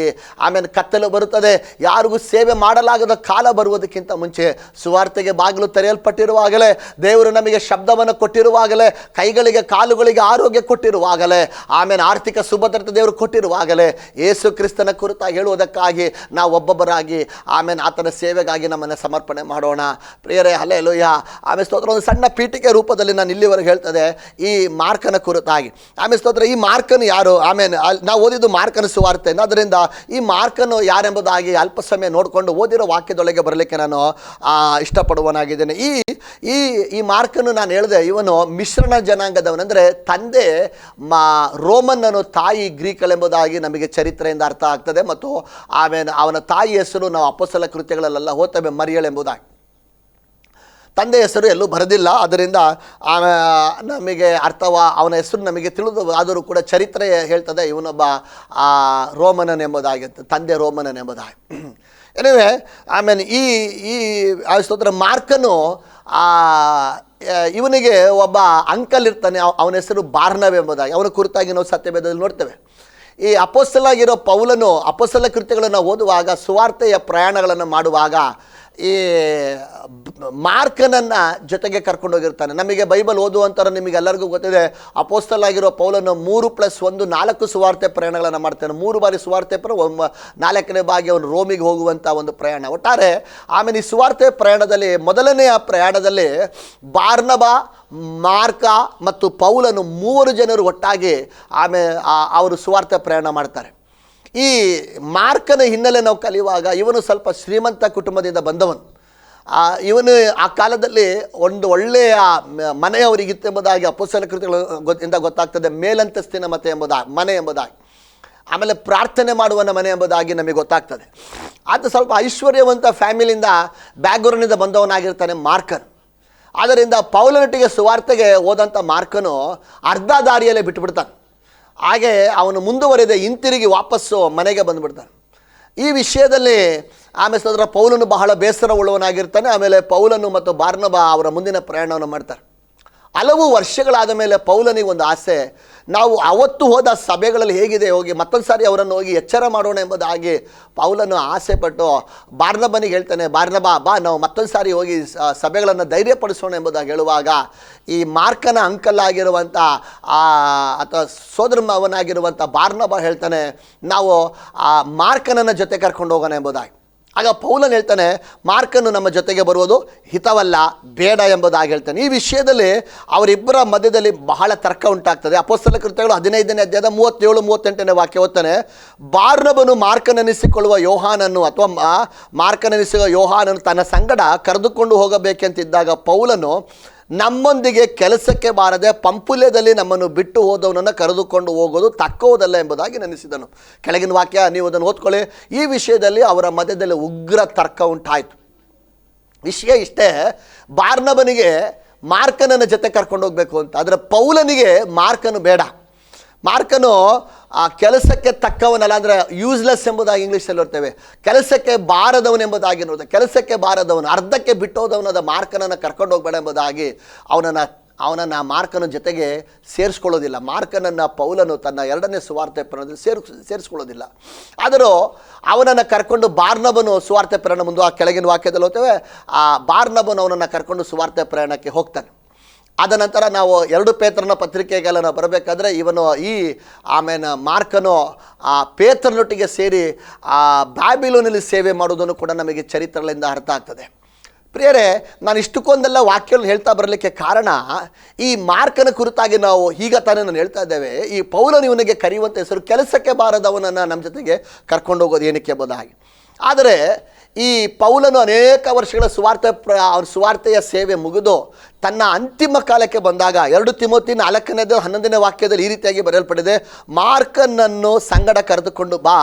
ಆಮೇಲೆ ಕತ್ತಲು ಬರುತ್ತದೆ. ಯಾರಿಗೂ ಸೇವೆ ಮಾಡಲಾಗದ ಕಾಲ ಬರುವುದಕ್ಕಿಂತ ಮುಂಚೆ ಸುವಾರ್ತೆಗೆ ಬಾಗಿಲು ತೆರೆಯಲ್ಪಟ್ಟಿರುವಾಗಲೇ, ದೇವರು ನಮಗೆ ಶಬ್ದವನ್ನು ಕೊಟ್ಟಿರುವಾಗಲೇ, ಕೈಗಳಿಗೆ ಕಾಲುಗಳಿಗೆ ಆರೋಗ್ಯ ಕೊಟ್ಟಿರುವಾಗಲೇ, ಆಮೇಲೆ ಆರ್ಥಿಕ ಸುಭದ್ರತೆ ದೇವರು ಕೊಟ್ಟಿರುವಾಗಲೇ ಯೇಸು ಕ್ರಿಸ್ತನ ಕುರಿತಾಗಿ ಹೇಳುವುದಕ್ಕಾಗಿ ನಾವು ಒಬ್ಬೊಬ್ಬರಾಗಿ, ಆಮೇಲೆ ಆತನ ಸೇವೆಗಾಗಿ ನಮ್ಮನ್ನು ಸಮರ್ಪಣೆ ಮಾಡೋಣ. ಪ್ರಿಯರೇ ಹಲೇ ಲೋಯ್ಯ ಆಮೇಲೆ ಸ್ತೋತ್ರ, ಒಂದು ಸಣ್ಣ ಪೀಠಿಕೆ ರೂಪದಲ್ಲಿ ನಾನು ಇಲ್ಲಿವರೆಗೆ ಹೇಳ್ತದೆ, ಈ ಮಾರ್ಕನ ಕುರಿತಾಗಿ. ಆಮೇಲೆ ಸ್ತೋತ್ರ, ಈ ಮಾರ್ಕನು ಯಾರು? ಆಮೇಲೆ ನಾವು ಓದಿದ್ದು ಮಾರ್ಕನ ಸುವಾರ್ತೆ. ಅದರಿಂದ ಈ ಮಾರ್ಕನ್ನು ಯಾರೆಂಬುದಾಗಿ ಅಲ್ಪ ಸಮಯ ನೋಡಿಕೊಂಡು ಓದಿರೋ ವಾಕ್ಯದೊಳಗೆ ಬರಲಿಕ್ಕೆ ನಾನು ಇಷ್ಟಪಡುವನಾಗಿದ್ದೇನೆ. ಈ ಈ ಈ ಮಾರ್ಕನ್ನು ನಾನು ಹೇಳಿದೆ, ಇವನು ಮಿಶ್ರಣ ಜನಾಂಗದವನಂದರೆ ತಂದೆ, ಮಾ, ರೋಮನ್ನನು ತಾಯಿ ಗ್ರೀಕಳೆಂಬುದಾಗಿ ನಮಗೆ ಚರಿತ್ರೆಯಿಂದ ಅರ್ಥ ಆಗ್ತದೆ. ಮತ್ತು ಆಮೇಲೆ ಅವನ ತಾಯಿ ಹೆಸರು ನಾವು ಅಪ್ಪಸಲ ಕೃತ್ಯಗಳಲ್ಲೆಲ್ಲ ಹೋತವೆ, ಮರಿಯಳೆಂಬುದಾಗಿ. ತಂದೆ ಹೆಸರು ಎಲ್ಲೂ ಬರೆದಿಲ್ಲ. ಅದರಿಂದ ನಮಗೆ ಅರ್ಥವ, ಅವನ ಹೆಸರು ನಮಗೆ ತಿಳಿದು ಆದರೂ ಕೂಡ ಚರಿತ್ರೆ ಹೇಳ್ತದೆ ಇವನೊಬ್ಬ ರೋಮನನ್ ಎಂಬುದಾಗಿತ್ತು ತಂದೆ ರೋಮನನ್ ಎಂಬುದಾಗಿ. ಎನಿವೆ ಆಮೇಲೆ ಈ ಈ ಸ್ತೋತ್ರ ಮಾರ್ಕನು ಇವನಿಗೆ ಒಬ್ಬ ಅಂಕಲ್ ಇರ್ತಾನೆ, ಅವ- ಅವನ ಹೆಸರು ಬಾರ್ನವ್ ಎಂಬುದಾಗಿ. ಅವನ ಕುರಿತಾಗಿ ನಾವು ಸತ್ಯಭೇದದಲ್ಲಿ ನೋಡ್ತೇವೆ. ಈ ಅಪೋಸ್ತಲಾಗಿರೋ ಪೌಲನು ಅಪೋಸ್ತಲ ಕೃತ್ಯಗಳನ್ನು ಓದುವಾಗ ಸುವಾರ್ತೆಯ ಪ್ರಯಾಣಗಳನ್ನು ಮಾಡುವಾಗ ಈ ಮಾರ್ಕನನ್ನು ಜೊತೆಗೆ ಕರ್ಕೊಂಡು ಹೋಗಿರ್ತಾನೆ. ನಮಗೆ ಬೈಬಲ್ ಓದುವಂಥವ್ರು ನಿಮಗೆಲ್ಲರಿಗೂ ಗೊತ್ತಿದೆ ಅಪೋಸ್ತಲಾಗಿರೋ ಪೌಲನ್ನು ಮೂರು ಪ್ಲಸ್ ಒಂದು ನಾಲ್ಕು ಸುವಾರ್ತೆ ಪ್ರಯಾಣಗಳನ್ನು ಮಾಡ್ತಾನೆ. ಮೂರು ಬಾರಿ ಸುವಾರ್ತೆ ಪ್ರ ನಾಲ್ಕನೇ ಬಾಗಿ ಅವನು ರೋಮಿಗೆ ಹೋಗುವಂಥ ಒಂದು ಪ್ರಯಾಣ. ಒಟ್ಟಾರೆ, ಆಮೇಲೆ ಈ ಸುವಾರ್ತೆ ಪ್ರಯಾಣದಲ್ಲಿ ಮೊದಲನೆಯ ಪ್ರಯಾಣದಲ್ಲಿ ಬಾರ್ನಬ, ಮಾರ್ಕ ಮತ್ತು ಪೌಲನು ಮೂವರು ಜನರು ಒಟ್ಟಾಗಿ ಆಮೇಲೆ ಅವರು ಸುವಾರ್ತೆ ಪ್ರಯಾಣ ಮಾಡ್ತಾರೆ. ಈ ಮಾರ್ಕನ ಹಿನ್ನೆಲೆ ನಾವು ಕಲಿಯುವಾಗ ಇವನು ಸ್ವಲ್ಪ ಶ್ರೀಮಂತ ಕುಟುಂಬದಿಂದ ಬಂದವನು. ಇವನು ಆ ಕಾಲದಲ್ಲಿ ಒಂದು ಒಳ್ಳೆಯ ಮ- ಮನೆಯವರಿಗಿತ್ತೆಂಬುದಾಗಿ ಅಪುಸ್ತಲ ಕೃತಿಗಳು ಗೊತ್ತಿಂದ ಗೊತ್ತಾಗ್ತದೆ. ಮೇಲಂತಸ್ತಿನ ಮತ ಎಂಬುದಾಗಿ, ಮನೆ ಎಂಬುದಾಗಿ. ಆಮೇಲೆ ಪ್ರಾರ್ಥನೆ ಮಾಡುವನ ಮನೆ ಎಂಬುದಾಗಿ ನಮಗೆ ಗೊತ್ತಾಗ್ತದೆ. ಆತ ಸ್ವಲ್ಪ ಐಶ್ವರ್ಯವಂತ ಫ್ಯಾಮಿಲಿಯಿಂದ ಬ್ಯಾಗ್ರೌಂಡಿಂದ ಬಂದವನಾಗಿರ್ತಾನೆ ಮಾರ್ಕನ್. ಆದ್ದರಿಂದ ಪೌಲನಟಿಗೆ ಸುವಾರ್ತೆಗೆ ಹೋದಂಥ ಮಾರ್ಕನು ಅರ್ಧ ದಾರಿಯಲ್ಲೇ ಬಿಟ್ಟುಬಿಡ್ತಾನೆ ಹಾಗೆ ಅವನು ಮುಂದುವರೆದೇ ಹಿಂತಿರುಗಿ ವಾಪಸ್ಸು ಮನೆಗೆ ಬಂದುಬಿಡ್ತಾನೆ. ಈ ವಿಷಯದಲ್ಲಿ ಆಮೇಲೆ ಸೋದರ ಪೌಲನು ಬಹಳ ಬೇಸರ ಉಳ್ಳವನಾಗಿರ್ತಾನೆ ಆಮೇಲೆ ಪೌಲನು ಮತ್ತು ಬಾರ್ನಬ ಅವರ ಮುಂದಿನ ಪ್ರಯಾಣವನ್ನು ಮಾಡ್ತಾರೆ. ಹಲವು ವರ್ಷಗಳಾದ ಮೇಲೆ ಪೌಲನಿಗೆ ಒಂದು ಆಸೆ, ನಾವು ಅವತ್ತು ಹೋದ ಸಭೆಗಳಲ್ಲಿ ಹೇಗಿದೆ ಹೋಗಿ, ಮತ್ತೊಂದು ಸಾರಿ ಅವರನ್ನು ಹೋಗಿ ಎಚ್ಚರ ಮಾಡೋಣ ಎಂಬುದಾಗಿ ಪೌಲನು ಆಸೆ ಪಟ್ಟು ಬಾರ್ನಬನಿಗೆ ಹೇಳ್ತಾನೆ, ಬಾರ್ನಬ, ಬಾ, ನಾವು ಮತ್ತೊಂದು ಸಾರಿ ಹೋಗಿ ಸಭೆಗಳನ್ನು ಧೈರ್ಯಪಡಿಸೋಣ ಎಂಬುದಾಗಿ ಹೇಳುವಾಗ, ಈ ಮಾರ್ಕನ ಅಂಕಲ್ ಆಗಿರುವಂಥ ಅಥವಾ ಸೋದರ ಮಾವನಾಗಿರುವಂಥ ಬಾರ್ನಬ ಹೇಳ್ತಾನೆ, ನಾವು ಆ ಮಾರ್ಕನನ್ನ ಜೊತೆ ಕರ್ಕೊಂಡು ಹೋಗೋಣ ಎಂಬುದಾಗಿ. ಆಗ ಪೌಲನ್ ಹೇಳ್ತಾನೆ, ಮಾರ್ಕನ್ನು ನಮ್ಮ ಜೊತೆಗೆ ಬರುವುದು ಹಿತವಲ್ಲ, ಬೇಡ ಎಂಬುದಾಗಿ ಹೇಳ್ತಾನೆ. ಈ ವಿಷಯದಲ್ಲಿ ಅವರಿಬ್ಬರ ಮಧ್ಯದಲ್ಲಿ ಬಹಳ ತರ್ಕ ಉಂಟಾಗ್ತದೆ. ಅಪೋಸ್ತಲ ಕೃತ್ಯಗಳು ಹದಿನೈದನೇ ಅಧ್ಯಾಯದ ಮೂವತ್ತೇಳು, ಮೂವತ್ತೆಂಟನೇ ವಾಕ್ಯ ಓದ್ತಾನೆ, ಬಾರ್ನಬನು ಮಾರ್ಕನೆನಿಸಿಕೊಳ್ಳುವ ಯೋಹಾನನ್ನು ಅಥವಾ ಮಾರ್ಕನೆನಿಸುವ ಯೋಹಾನನ್ನು ತನ್ನ ಸಂಗಡ ಕರೆದುಕೊಂಡು ಹೋಗಬೇಕೆಂತಿದ್ದಾಗ ಪೌಲನು ನಮ್ಮೊಂದಿಗೆ ಕೆಲಸಕ್ಕೆ ಬಾರದೆ ಪಂಪುಲ್ಯದಲ್ಲಿ ನಮ್ಮನ್ನು ಬಿಟ್ಟು ಹೋದವನನ್ನು ಕರೆದುಕೊಂಡು ಹೋಗೋದು ತಕ್ಕುವುದಲ್ಲ ಎಂಬುದಾಗಿ ನೆನೆಸಿದನು. ಕೆಳಗಿನ ವಾಕ್ಯ, ನೀವು ಅದನ್ನು ಓದ್ಕೊಳ್ಳಿ. ಈ ವಿಷಯದಲ್ಲಿ ಅವರ ಮಧ್ಯದಲ್ಲಿ ಉಗ್ರ ತರ್ಕ ಉಂಟಾಯಿತು. ವಿಷಯ ಇಷ್ಟೇ, ಬಾರ್ನಬನಿಗೆ ಮಾರ್ಕನನ್ನು ಜೊತೆ ಕರ್ಕೊಂಡು ಹೋಗಬೇಕು ಅಂತ. ಆದರೆ ಪೌಲನಿಗೆ ಮಾರ್ಕನು ಬೇಡ. ಮಾರ್ಕನು ಆ ಕೆಲಸಕ್ಕೆ ತಕ್ಕವನಲ್ಲ ಅಂದರೆ ಯೂಸ್ಲೆಸ್ ಎಂಬುದಾಗಿ ಇಂಗ್ಲೀಷಲ್ಲಿ ಬರ್ತೇವೆ ಕೆಲಸಕ್ಕೆ ಬಾರದವನೆಂಬುದಾಗಿ ನೋಡಿದೆ ಕೆಲಸಕ್ಕೆ ಬಾರದವನು, ಅರ್ಧಕ್ಕೆ ಬಿಟ್ಟೋದವನಾದ ಮಾರ್ಕನನ್ನು ಕರ್ಕೊಂಡು ಹೋಗ್ಬೇಡ ಎಂಬುದಾಗಿ ಅವನನ್ನು ಅವನನ್ನು ಮಾರ್ಕನ ಜೊತೆಗೆ ಸೇರಿಸ್ಕೊಳ್ಳೋದಿಲ್ಲ. ಮಾರ್ಕನನ್ನು ಪೌಲನು ತನ್ನ ಎರಡನೇ ಸುವಾರ್ತೆ ಪ್ರಣದಲ್ಲಿ ಸೇರ್, ಸೇರಿಸ್ಕೊಳ್ಳೋದಿಲ್ಲ. ಆದರೂ ಅವನನ್ನು ಕರ್ಕೊಂಡು ಬಾರ್ನಬನು ಸುವಾರ್ತೆ ಪ್ರಯಾಣ ಮುಂದೆ ಆ ಕೆಳಗಿನ ವಾಕ್ಯದಲ್ಲಿ ಹೋಗ್ತೇವೆ ಆ ಬಾರ್ನಬನು ಅವನನ್ನು ಕರ್ಕೊಂಡು ಸುವಾರ್ತೆ ಪ್ರಯಾಣಕ್ಕೆ ಹೋಗ್ತಾನೆ. ಅದ ನಂತರ ನಾವು ಎರಡು ಪೇತ್ರನ ಪತ್ರಿಕೆಗೆಲ್ಲ ನಾವು ಬರಬೇಕಾದ್ರೆ ಇವನು ಈ, ಆಮೇಲೆ ಮಾರ್ಕನು ಆ ಪೇತ್ರನೊಟ್ಟಿಗೆ ಸೇರಿ ಆ ಬ್ಯಾಬಿಲೋನಲ್ಲಿ ಸೇವೆ ಮಾಡೋದನ್ನು ಕೂಡ ನಮಗೆ ಚರಿತ್ರೆಗಳಿಂದ ಅರ್ಥ ಆಗ್ತದೆ. ಪ್ರಿಯರೇ, ನಾನು ಇಷ್ಟಕ್ಕೊಂದೆಲ್ಲ ವಾಕ್ಯಗಳು ಹೇಳ್ತಾ ಬರಲಿಕ್ಕೆ ಕಾರಣ ಈ ಮಾರ್ಕನ ಕುರಿತಾಗಿ ನಾವು ಈಗ ತಾನೇ ನಾನು ಹೇಳ್ತಾ ಇದ್ದೇವೆ, ಈ ಪೌಲನು ಇವನಿಗೆ ಕರೆಯುವಂಥ ಹೆಸರು ಕೆಲಸಕ್ಕೆ ಬಾರದವನನ್ನು ನಮ್ಮ ಜೊತೆಗೆ ಕರ್ಕೊಂಡು ಹೋಗೋದು ಏನಕ್ಕೆ ಎಂಬುದಾಗಿ. ಆದರೆ ಈ ಪೌಲನು ಅನೇಕ ವರ್ಷಗಳ ಸುವಾರ್ಥ ಪ್ರ ಅವ್ರ ಸುವಾರ್ತೆಯ ಸೇವೆ ಮುಗಿದು ತನ್ನ ಅಂತಿಮ ಕಾಲಕ್ಕೆ ಬಂದಾಗ ಎರಡು ತಿಮೋತಿ ನಾಲ್ಕನೇದು ಹನ್ನೊಂದನೇ ವಾಕ್ಯದಲ್ಲಿ ಈ ರೀತಿಯಾಗಿ ಬರೆಯಲ್ಪಟ್ಟಿದೆ ಮಾರ್ಕನನ್ನು ಸಂಗಡ ಕರೆದುಕೊಂಡು ಬಾ,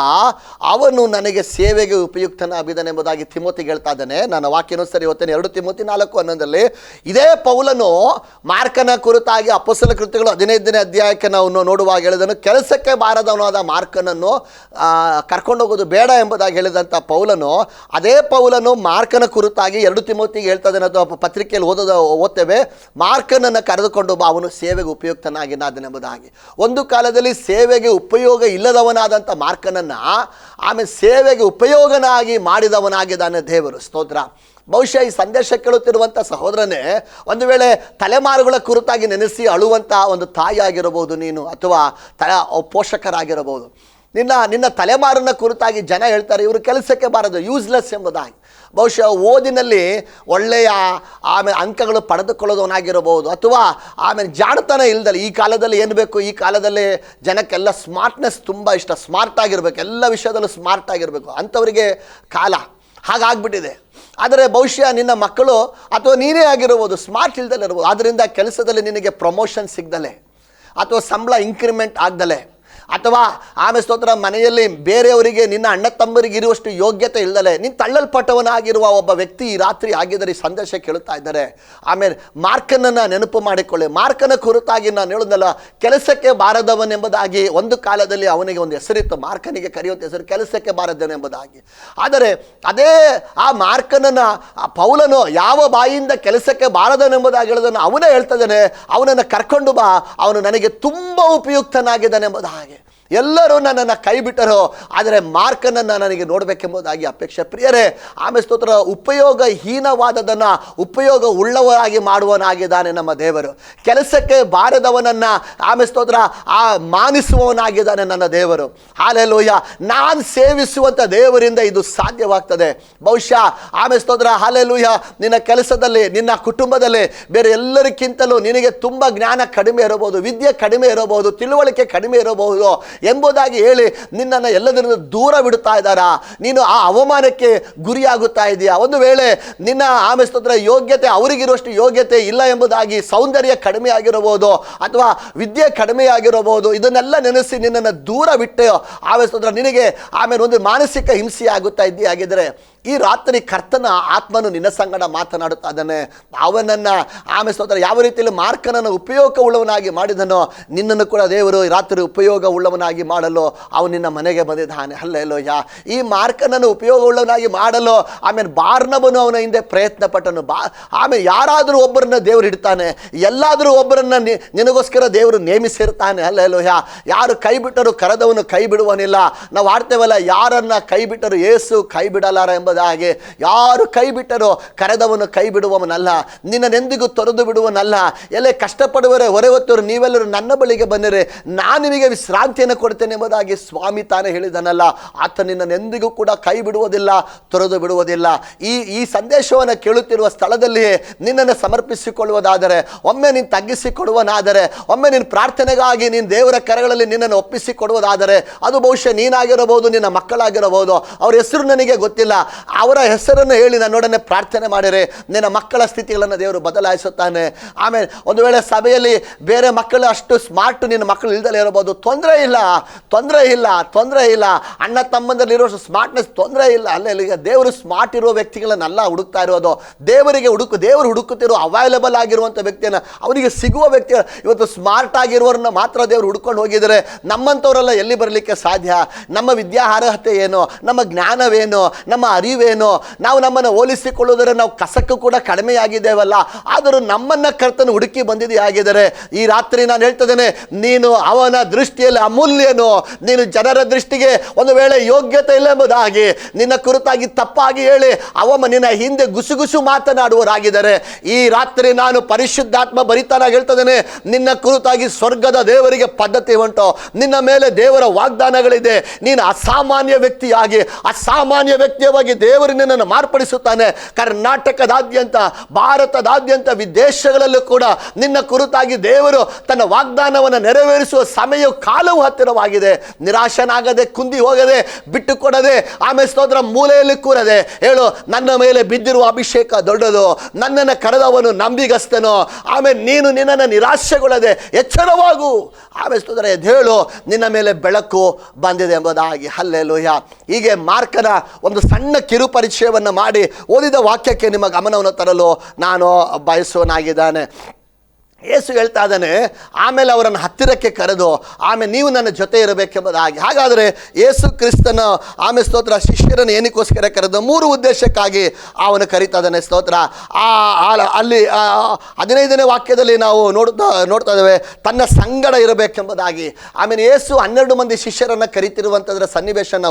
ಅವನು ನನಗೆ ಸೇವೆಗೆ ಉಪಯುಕ್ತನಾಗಿದ್ದಾನೆಂಬುದಾಗಿ ತಿಮೋತಿಗೆ ಹೇಳ್ತಾ ಇದ್ದಾನೆ. ನಾನು ವಾಕ್ಯನೂ ಸರಿ ಓದ್ತೇನೆ ಎರಡು ತಿಮೋತಿ ನಾಲ್ಕು ಹನ್ನೊಂದರಲ್ಲಿ ಇದೇ ಪೌಲನು ಮಾರ್ಕನ ಕುರಿತಾಗಿ ಅಪ್ಪಸಲ ಕೃತಿಗಳು ಹದಿನೈದನೇ ಅಧ್ಯಾಯಕ್ಕೆ ನಾವು ನೋಡುವಾಗ ಹೇಳಿದನು, ಕೆಲಸಕ್ಕೆ ಬಾರದವನಾದ ಮಾರ್ಕನನ್ನು ಕರ್ಕೊಂಡು ಹೋಗೋದು ಬೇಡ ಎಂಬುದಾಗಿ ಹೇಳಿದಂಥ ಪೌಲನು ಅದೇ ಪೌಲನು ಮಾರ್ಕನ ಕುರಿತಾಗಿ ಎರಡು ತಿಮೋತಿಗೆ ಹೇಳ್ತಾ ಇದ್ದಾನೆ ಅಥವಾ ಪತ್ರಿಕೆಯಲ್ಲಿ ಓದೋದ ಓದ್ತೇವೆ. ಮಾರ್ಕನನ್ನು ಕರೆದುಕೊಂಡು ಅವನು ಸೇವೆಗೆ ಹಾಗೆ ಒಂದು ಕಾಲದಲ್ಲಿ ಸೇವೆಗೆ ಉಪಯೋಗ ಇಲ್ಲದವನಾದಂಥ ಮಾರ್ಕನನ್ನು, ಆಮೇಲೆ ಸೇವೆಗೆ ಉಪಯೋಗನಾಗಿ ಮಾಡಿದವನಾಗಿದ್ದಾನೆ ದೇವರು. ಸ್ತೋತ್ರ. ಬಹುಶಃ ಈ ಸಂದೇಶ ಕೇಳುತ್ತಿರುವಂಥ ಸಹೋದರನೇ, ಒಂದು ವೇಳೆ ತಲೆಮಾರುಗಳ ಕುರಿತಾಗಿ ನೆನೆಸಿ ಅಳುವಂಥ ಒಂದು ತಾಯಿ ಆಗಿರಬಹುದು ನೀನು, ಅಥವಾ ತಲೆ ಪೋಷಕರಾಗಿರಬಹುದು. ನಿನ್ನ ನಿನ್ನ ತಲೆಮಾರನ್ನ ಕುರಿತಾಗಿ ಜನ ಹೇಳ್ತಾರೆ, ಇವರು ಕೆಲಸಕ್ಕೆ ಬಾರದು ಯೂಸ್ಲೆಸ್ ಎಂಬುದಾಗಿ. ಬಹುಶಃ ಓದಿನಲ್ಲಿ ಒಳ್ಳೆಯ, ಆಮೇಲೆ ಅಂಕಗಳು ಪಡೆದುಕೊಳ್ಳೋದವನಾಗಿರಬಹುದು, ಅಥವಾ ಆಮೇಲೆ ಜಾಣತನ ಇಲ್ಲದಲ್ಲಿ ಈ ಕಾಲದಲ್ಲಿ ಏನು ಬೇಕು, ಈ ಕಾಲದಲ್ಲಿ ಜನಕ್ಕೆಲ್ಲ ಸ್ಮಾರ್ಟ್ನೆಸ್ ತುಂಬ ಇಷ್ಟ ಸ್ಮಾರ್ಟ್ ಆಗಿರಬೇಕು, ಎಲ್ಲ ವಿಷಯದಲ್ಲೂ ಸ್ಮಾರ್ಟ್ ಆಗಿರಬೇಕು, ಅಂಥವರಿಗೆ ಕಾಲ ಹಾಗಾಗ್ಬಿಟ್ಟಿದೆ. ಆದರೆ ಬಹುಶಃ ನಿನ್ನ ಮಕ್ಕಳು, ಅಥವಾ ನೀನೇ ಆಗಿರ್ಬೋದು ಸ್ಮಾರ್ಟ್ ಇಲ್ದಲ್ಲಿರ್ಬೋದು ಇರ್ಬೋದು ಆದ್ದರಿಂದ ಕೆಲಸದಲ್ಲಿ ನಿನಗೆ ಪ್ರಮೋಷನ್ ಸಿಗ್ದಲೆ, ಅಥವಾ ಸಂಬಳ ಇನ್ಕ್ರಿಮೆಂಟ್ ಆಗ್ದಲೆ ಅಥವಾ ಆಮೆ ಸ್ತೋತ್ರ ಮನೆಯಲ್ಲಿ ಬೇರೆಯವರಿಗೆ ನಿನ್ನ ಅಣ್ಣ ತಮ್ಮರಿಗೆ ಇರುವಷ್ಟು ಯೋಗ್ಯತೆ ಇಲ್ಲದಲೆ ನೀನು ತಳ್ಳಲ್ಪಟ್ಟವನಾಗಿರುವ ಒಬ್ಬ ವ್ಯಕ್ತಿ ಈ ರಾತ್ರಿ ಆಗಿದ್ದರೆ ಈ ಸಂದೇಶ ಕೇಳುತ್ತಾ ಇದ್ದಾರೆ. ಆಮೇಲೆ ಮಾರ್ಕನನ್ನು ನೆನಪು ಮಾಡಿಕೊಳ್ಳಿ. ಮಾರ್ಕನ ಕುರಿತಾಗಿ ನಾನು ಹೇಳೋದಲ್ಲ, ಕೆಲಸಕ್ಕೆ ಬಾರದವನೆಂಬುದಾಗಿ ಒಂದು ಕಾಲದಲ್ಲಿ ಅವನಿಗೆ ಒಂದು ಹೆಸರಿತ್ತು. ಮಾರ್ಕನಿಗೆ ಕರೆಯುವಂಥ ಹೆಸರು ಕೆಲಸಕ್ಕೆ ಬಾರದವನೆಂಬುದಾಗಿ ಆದರೆ ಅದೇ ಆ ಮಾರ್ಕನನ್ನು, ಆ ಪೌಲನು ಯಾವ ಬಾಯಿಯಿಂದ ಕೆಲಸಕ್ಕೆ ಬಾರದನೆಂಬುದಾಗಿ ಹೇಳೋದನ್ನು ಅವನೇ ಹೇಳ್ತಿದ್ದಾನೆ ಅವನನ್ನು ಕರ್ಕೊಂಡು ಬಾ. ಅವನು ನನಗೆ ತುಂಬ ಉಪಯುಕ್ತನಾಗಿದ್ದಾನೆಂಬುದಾಗಿ ಎಲ್ಲರೂ ನನ್ನನ್ನು ಕೈ ಬಿಟ್ಟರು. ಆದರೆ ಮಾರ್ಕನನ್ನು ನನಗೆ ನೋಡಬೇಕೆಂಬುದಾಗಿ ಅಪೇಕ್ಷೆ. ಪ್ರಿಯರೇ ಆಮೇಲೆ ಸ್ತೋತ್ರ ಉಪಯೋಗಹೀನವಾದದನ್ನು ಉಪಯೋಗ ಉಳ್ಳವರಾಗಿ ಮಾಡುವನಾಗಿದ್ದಾನೆ ನಮ್ಮ ದೇವರು. ಕೆಲಸಕ್ಕೆ ಬಾರದವನನ್ನು ಆಮೇಲೆ ಸ್ತೋತ್ರ ಆ ಮಾನಿಸುವವನಾಗಿದ್ದಾನೆ ನನ್ನ ದೇವರು. ಹಾಲೆಲ್ಲೋಯ್ಯ ನಾನು ಸೇವಿಸುವಂಥ ದೇವರಿಂದ ಇದು ಸಾಧ್ಯವಾಗ್ತದೆ. ಬಹುಶಃ ಆಮೇಲೆ ಸ್ತೋತ್ರ ಹಾಲೆಲ್ಲೂಯ್ಯ ನಿನ್ನ ಕೆಲಸದಲ್ಲಿ, ನಿನ್ನ ಕುಟುಂಬದಲ್ಲಿ, ಬೇರೆ ಎಲ್ಲರಿಗಿಂತಲೂ ನಿನಗೆ ತುಂಬ ಜ್ಞಾನ ಕಡಿಮೆ ಇರಬಹುದು, ವಿದ್ಯೆ ಕಡಿಮೆ ಇರಬಹುದು, ತಿಳುವಳಿಕೆ ಕಡಿಮೆ ಇರಬಹುದು. ಎಂಬುದಾಗಿ ಹೇಳಿ ನಿನ್ನನ್ನು ಎಲ್ಲದರಿಂದ ದೂರ ಬಿಡುತ್ತಾ ಇದ್ದಾರಾ? ನೀನು ಆ ಅವಮಾನಕ್ಕೆ ಗುರಿಯಾಗುತ್ತಾ ಇದೆಯಾ? ಒಂದು ವೇಳೆ ನಿನ್ನ ಆಮೆ ಸ್ತೋತ್ರ ಯೋಗ್ಯತೆ ಅವರಿಗಿರುವಷ್ಟು ಯೋಗ್ಯತೆ ಇಲ್ಲ ಎಂಬುದಾಗಿ ಸೌಂದರ್ಯ ಕಡಿಮೆ ಆಗಿರಬಹುದು ಅಥವಾ ವಿದ್ಯೆ ಕಡಿಮೆ ಆಗಿರಬಹುದು ಇದನ್ನೆಲ್ಲ ನೆನೆಸಿ ನಿನ್ನನ್ನು ದೂರ ಬಿಟ್ಟೆಯೋ ಆಮೆ ಸ್ತೋತ್ರ, ನಿನಗೆ ಆಮೇಲೆ ಒಂದು ಮಾನಸಿಕ ಹಿಂಸೆ ಆಗುತ್ತಾ ಇದೆಯಾಗಿದ್ದರೆ ಈ ರಾತ್ರಿ ಕರ್ತನ ಆತ್ಮನು ನಿನ್ನ ಸಂಗಡ ಮಾತನಾಡುತ್ತಾ ಇದ್ದಾನೆ. ಅವನನ್ನು ಆಮೇಲೆ ಸ್ತೋತ್ರ ಯಾವ ರೀತಿಯಲ್ಲಿ ಮಾರ್ಕನನ್ನು ಉಪಯೋಗ ಉಳ್ಳವನಾಗಿ ಮಾಡಿದನೋ, ನಿನ್ನನ್ನು ಕೂಡ ದೇವರು ರಾತ್ರಿ ಉಪಯೋಗ ಉಳ್ಳವನಾಗಿ ಮಾಡಲು ಅವನು ನಿನ್ನ ಮನೆಗೆ ಬಂದಿದ್ದಾನೆ. ಅಲ್ಲೆಲ್ಲೋಯ್ಯ ಈ ಮಾರ್ಕನನ್ನು ಉಪಯೋಗವುಳ್ಳವನಾಗಿ ಮಾಡಲು ಆಮೇಲೆ ಬಾರ್ನಬನು ಅವನ ಹಿಂದೆ ಪ್ರಯತ್ನ ಪಟ್ಟನು ಬಾ ಆಮೇಲೆ ಯಾರಾದರೂ ಒಬ್ಬರನ್ನ ದೇವರು ಇಡ್ತಾನೆ ಎಲ್ಲಾದರೂ ಒಬ್ಬರನ್ನ ನಿನಗೋಸ್ಕರ ದೇವರು ನೇಮಿಸಿರ್ತಾನೆ. ಅಲ್ಲೆಲ್ಲೋಯ್ಯ ಯಾರು ಕೈ ಬಿಟ್ಟರು ಕರೆದವನು ಕೈ ಬಿಡುವನಿಲ್ಲ ನಾವು ಆಡ್ತೇವಲ್ಲ, ಯಾರನ್ನ ಕೈ ಬಿಟ್ಟರು ಏಸು ಕೈ ಬಿಡಲಾರ ಎಂಬುದಾಗಿ. ಯಾರು ಕೈ ಬಿಟ್ಟರು ಕರೆದವನು ಕೈ ಬಿಡುವವನಲ್ಲ ನಿನ್ನನೆಂದಿಗೂ ತೊರೆದು ಬಿಡುವನಲ್ಲ. ಎಲ್ಲೇ ಕಷ್ಟಪಡುವರೆ ಹೊರೆ ಹೊತ್ತವರು, ನೀವೆಲ್ಲರೂ ನನ್ನ ಬಳಿಗೆ ಬಂದರೆ, ನಾನು ನಿಮಗೆ ವಿಶ್ರಾಂತಿಯನ್ನು ಕೊಡ್ತೇನೆ ಎಂಬುದಾಗಿ ಸ್ವಾಮಿ ತಾನೇ ಹೇಳಿದನಲ್ಲ. ಆತ ನಿನ್ನನೆಂದಿಗೂ ಕೂಡ ಕೈ ಬಿಡುವುದಿಲ್ಲ, ತೊರೆದು ಬಿಡುವುದಿಲ್ಲ. ಈ ಈ ಸಂದೇಶವನ್ನು ಕೇಳುತ್ತಿರುವ ಸ್ಥಳದಲ್ಲಿಯೇ ನಿನ್ನನ್ನು ಸಮರ್ಪಿಸಿಕೊಳ್ಳುವುದಾದರೆ, ಒಮ್ಮೆ ನೀನು ತಗ್ಗಿಸಿಕೊಡುವನಾದರೆ, ಒಮ್ಮೆ ನಿನ್ನ ಪ್ರಾರ್ಥನೆಗಾಗಿ ನೀನು ದೇವರ ಕರೆಗಳಲ್ಲಿ ನಿನ್ನನ್ನು ಒಪ್ಪಿಸಿಕೊಡುವುದಾದರೆ, ಅದು ಬಹುಶಃ ನೀನಾಗಿರಬಹುದು, ನಿನ್ನ ಮಕ್ಕಳಾಗಿರಬಹುದು. ಅವರ ಹೆಸರು ನನಗೆ ಗೊತ್ತಿಲ್ಲ. ಅವರ ಹೆಸರನ್ನು ಹೇಳಿ ನನ್ನೊಡನೆ ಪ್ರಾರ್ಥನೆ ಮಾಡಿರಿ. ನಿನ್ನ ಮಕ್ಕಳ ಸ್ಥಿತಿಗಳನ್ನು ದೇವರು ಬದಲಾಯಿಸುತ್ತಾನೆ. ಆಮೇಲೆ ಒಂದು ವೇಳೆ ಸಭೆಯಲ್ಲಿ ಬೇರೆ ಮಕ್ಕಳು ಅಷ್ಟು ಸ್ಮಾರ್ಟ್, ನಿನ್ನ ಮಕ್ಕಳು ಇಲ್ದಲೇ ಇರಬಹುದು. ತೊಂದರೆ ಇಲ್ಲ. ತೊಂದರೆ ಇಲ್ಲ ತೊಂದರೆ ಇಲ್ಲ. ಅಣ್ಣ ತಮ್ಮಂದಲ್ಲಿರುವಷ್ಟು ಸ್ಮಾರ್ಟ್ನೆಸ್ ತೊಂದರೆ ಇಲ್ಲ. ಅಲ್ಲೇ ಈಗ ದೇವರು ಸ್ಮಾರ್ಟ್ ಇರುವ ವ್ಯಕ್ತಿಗಳನ್ನೆಲ್ಲ ಹುಡುಕ್ತಾ ಇರೋದು. ದೇವರಿಗೆ ಹುಡುಕು, ದೇವರು ಹುಡುಕುತ್ತಿರೋ ಅವೈಲಬಲ್ ಆಗಿರುವಂಥ ವ್ಯಕ್ತಿಯನ್ನು ಅವರಿಗೆ ಸಿಗುವ ವ್ಯಕ್ತಿ ಇವತ್ತು ಸ್ಮಾರ್ಟ್ ಆಗಿರುವವ್ರನ್ನ ಮಾತ್ರ ದೇವರು ಹುಡ್ಕೊಂಡು ಹೋಗಿದರೆ ನಮ್ಮಂಥವರೆಲ್ಲ ಎಲ್ಲಿ ಬರಲಿಕ್ಕೆ ಸಾಧ್ಯ? ನಮ್ಮ ವಿದ್ಯಾರ್ಹತೆ ಏನು? ನಮ್ಮ ಜ್ಞಾನವೇನು? ನಮ್ಮ ಅರಿವೇನು? ನಾವು ನಮ್ಮನ್ನು ಹೋಲಿಸಿಕೊಳ್ಳುವುದರ ನಾವು ಕಸಕ್ಕೂ ಕೂಡ ಕಡಿಮೆಯಾಗಿದ್ದೇವಲ್ಲ. ಆದರೂ ನಮ್ಮನ್ನ ಕರ್ತನ ಹುಡುಕಿ ಬಂದಿದೆಯಾಗಿದ್ದರೆ. ಈ ರಾತ್ರಿ ನಾನು ಹೇಳ್ತಿದ್ದೇನೆ ನೀನು ಅವನ ದೃಷ್ಟಿಯಲ್ಲಿ ಅಮೂಲ್ಯನು ನೀನು ಜನರ ದೃಷ್ಟಿಗೆ ಒಂದು ವೇಳೆ ಯೋಗ್ಯತೆ ಇಲ್ಲ ಎಂಬುದಾಗಿ, ನಿನ್ನ ಕುರಿತಾಗಿ ತಪ್ಪಾಗಿ ಹೇಳಿ ಅವ ನಿನ್ನ ಹಿಂದೆ ಗುಸುಗುಸು ಮಾತನಾಡುವರಾಗಿದ್ದಾರೆ ಈ ರಾತ್ರಿ ನಾನು ಪರಿಶುದ್ಧಾತ್ಮ ಬರಿತಾನ ಹೇಳ್ತದೇನೆ, ನಿನ್ನ ಕುರಿತಾಗಿ ಸ್ವರ್ಗದ ದೇವರಿಗೆ ಪದ್ಧತಿ ಉಂಟು. ನಿನ್ನ ಮೇಲೆ ದೇವರ ವಾಗ್ದಾನಗಳಿದೆ. ನೀನು ಅಸಾಮಾನ್ಯ ವ್ಯಕ್ತಿಯಾಗಿ ಅಸಾಮಾನ್ಯ ವ್ಯಕ್ತಿಯಾಗಿ ದೇವರು ನಿನ್ನನ್ನು ಮಾರ್ಪಡಿಸುತ್ತಾನೆ. ಕರ್ನಾಟಕದಾದ್ಯಂತ, ಭಾರತದಾದ್ಯಂತ, ವಿದೇಶಗಳಲ್ಲೂ ಕೂಡ ನಿನ್ನ ಕುರಿತಾಗಿ ದೇವರು ತನ್ನ ವಾಗ್ದಾನವನ್ನು ನೆರವೇರಿಸುವ ಸಮಯ ಕಾಲವು ಹತ್ತಿರವಾಗಿದೆ. ನಿರಾಶನಾಗದೆ ಕುಂದಿ ಹೋಗದೆ, ಬಿಟ್ಟು ಕೊಡದೆ, ಆಮೇಲೆ ಸ್ತೋತ್ರ ಮೂಲೆಯಲ್ಲಿ ಕೂರದೆ, ಹೇಳು, ನನ್ನ ಮೇಲೆ ಬಿದ್ದಿರುವ ಅಭಿಷೇಕ ದೊಡ್ಡದು, ನನ್ನನ್ನು ಕರೆದವನು ನಂಬಿಗಸ್ತನು, ಆಮೇಲೆ ನೀನು ನಿನ್ನನ್ನು ನಿರಾಶೆಗೊಳ್ಳದೆ ಎಚ್ಚರವಾಗು. ಆಮೇಲೆ ಸ್ತೋತ್ರ ಹೇಳು, ನಿನ್ನ ಮೇಲೆ ಬೆಳಕು ಬಂದಿದೆ ಎಂಬುದಾಗಿ. ಹಲ್ಲೆ ಲೋಯ ಹೀಗೆ ಮಾರ್ಕನ ಒಂದು ಸಣ್ಣ ಕಿರು ಪರಿಚಯವನ್ನು ಮಾಡಿ ಓದಿದ ವಾಕ್ಯಕ್ಕೆ ನಿಮ್ಮ ಗಮನವನ್ನು ತರಲು ನಾನು ಬಯಸುವನಾಗಿದ್ದಾನೆ. ಯೇಸು ಹೇಳ್ತಾ ಇದ್ದಾನೆ, ಆಮೇಲೆ ಅವರನ್ನು ಹತ್ತಿರಕ್ಕೆ ಕರೆದು, ಆಮೇಲೆ ನೀವು ನನ್ನ ಜೊತೆ ಇರಬೇಕೆಂಬುದಾಗಿ. ಹಾಗಾದರೆ ಏಸು ಕ್ರಿಸ್ತನ ಆಮೇಲೆ ಸ್ತೋತ್ರ ಶಿಷ್ಯರನ್ನು ಏನಕ್ಕೋಸ್ಕರ ಕರೆದು, ಮೂರು ಉದ್ದೇಶಕ್ಕಾಗಿ ಅವನು ಕರೀತಾ ಇದ್ದಾನೆ ಸ್ತೋತ್ರ. ಆ ಅಲ್ಲಿ ಹದಿನೈದನೇ ವಾಕ್ಯದಲ್ಲಿ ನಾವು ನೋಡ್ತಾ ನೋಡ್ತಾ ಇದ್ದೇವೆ, ತನ್ನ ಸಂಗಡ ಇರಬೇಕೆಂಬುದಾಗಿ. ಆಮೇಲೆ ಯೇಸು ಹನ್ನೆರಡು ಮಂದಿ ಶಿಷ್ಯರನ್ನು ಕರಿತಿರುವಂಥದ್ರ ಸನ್ನಿವೇಶನ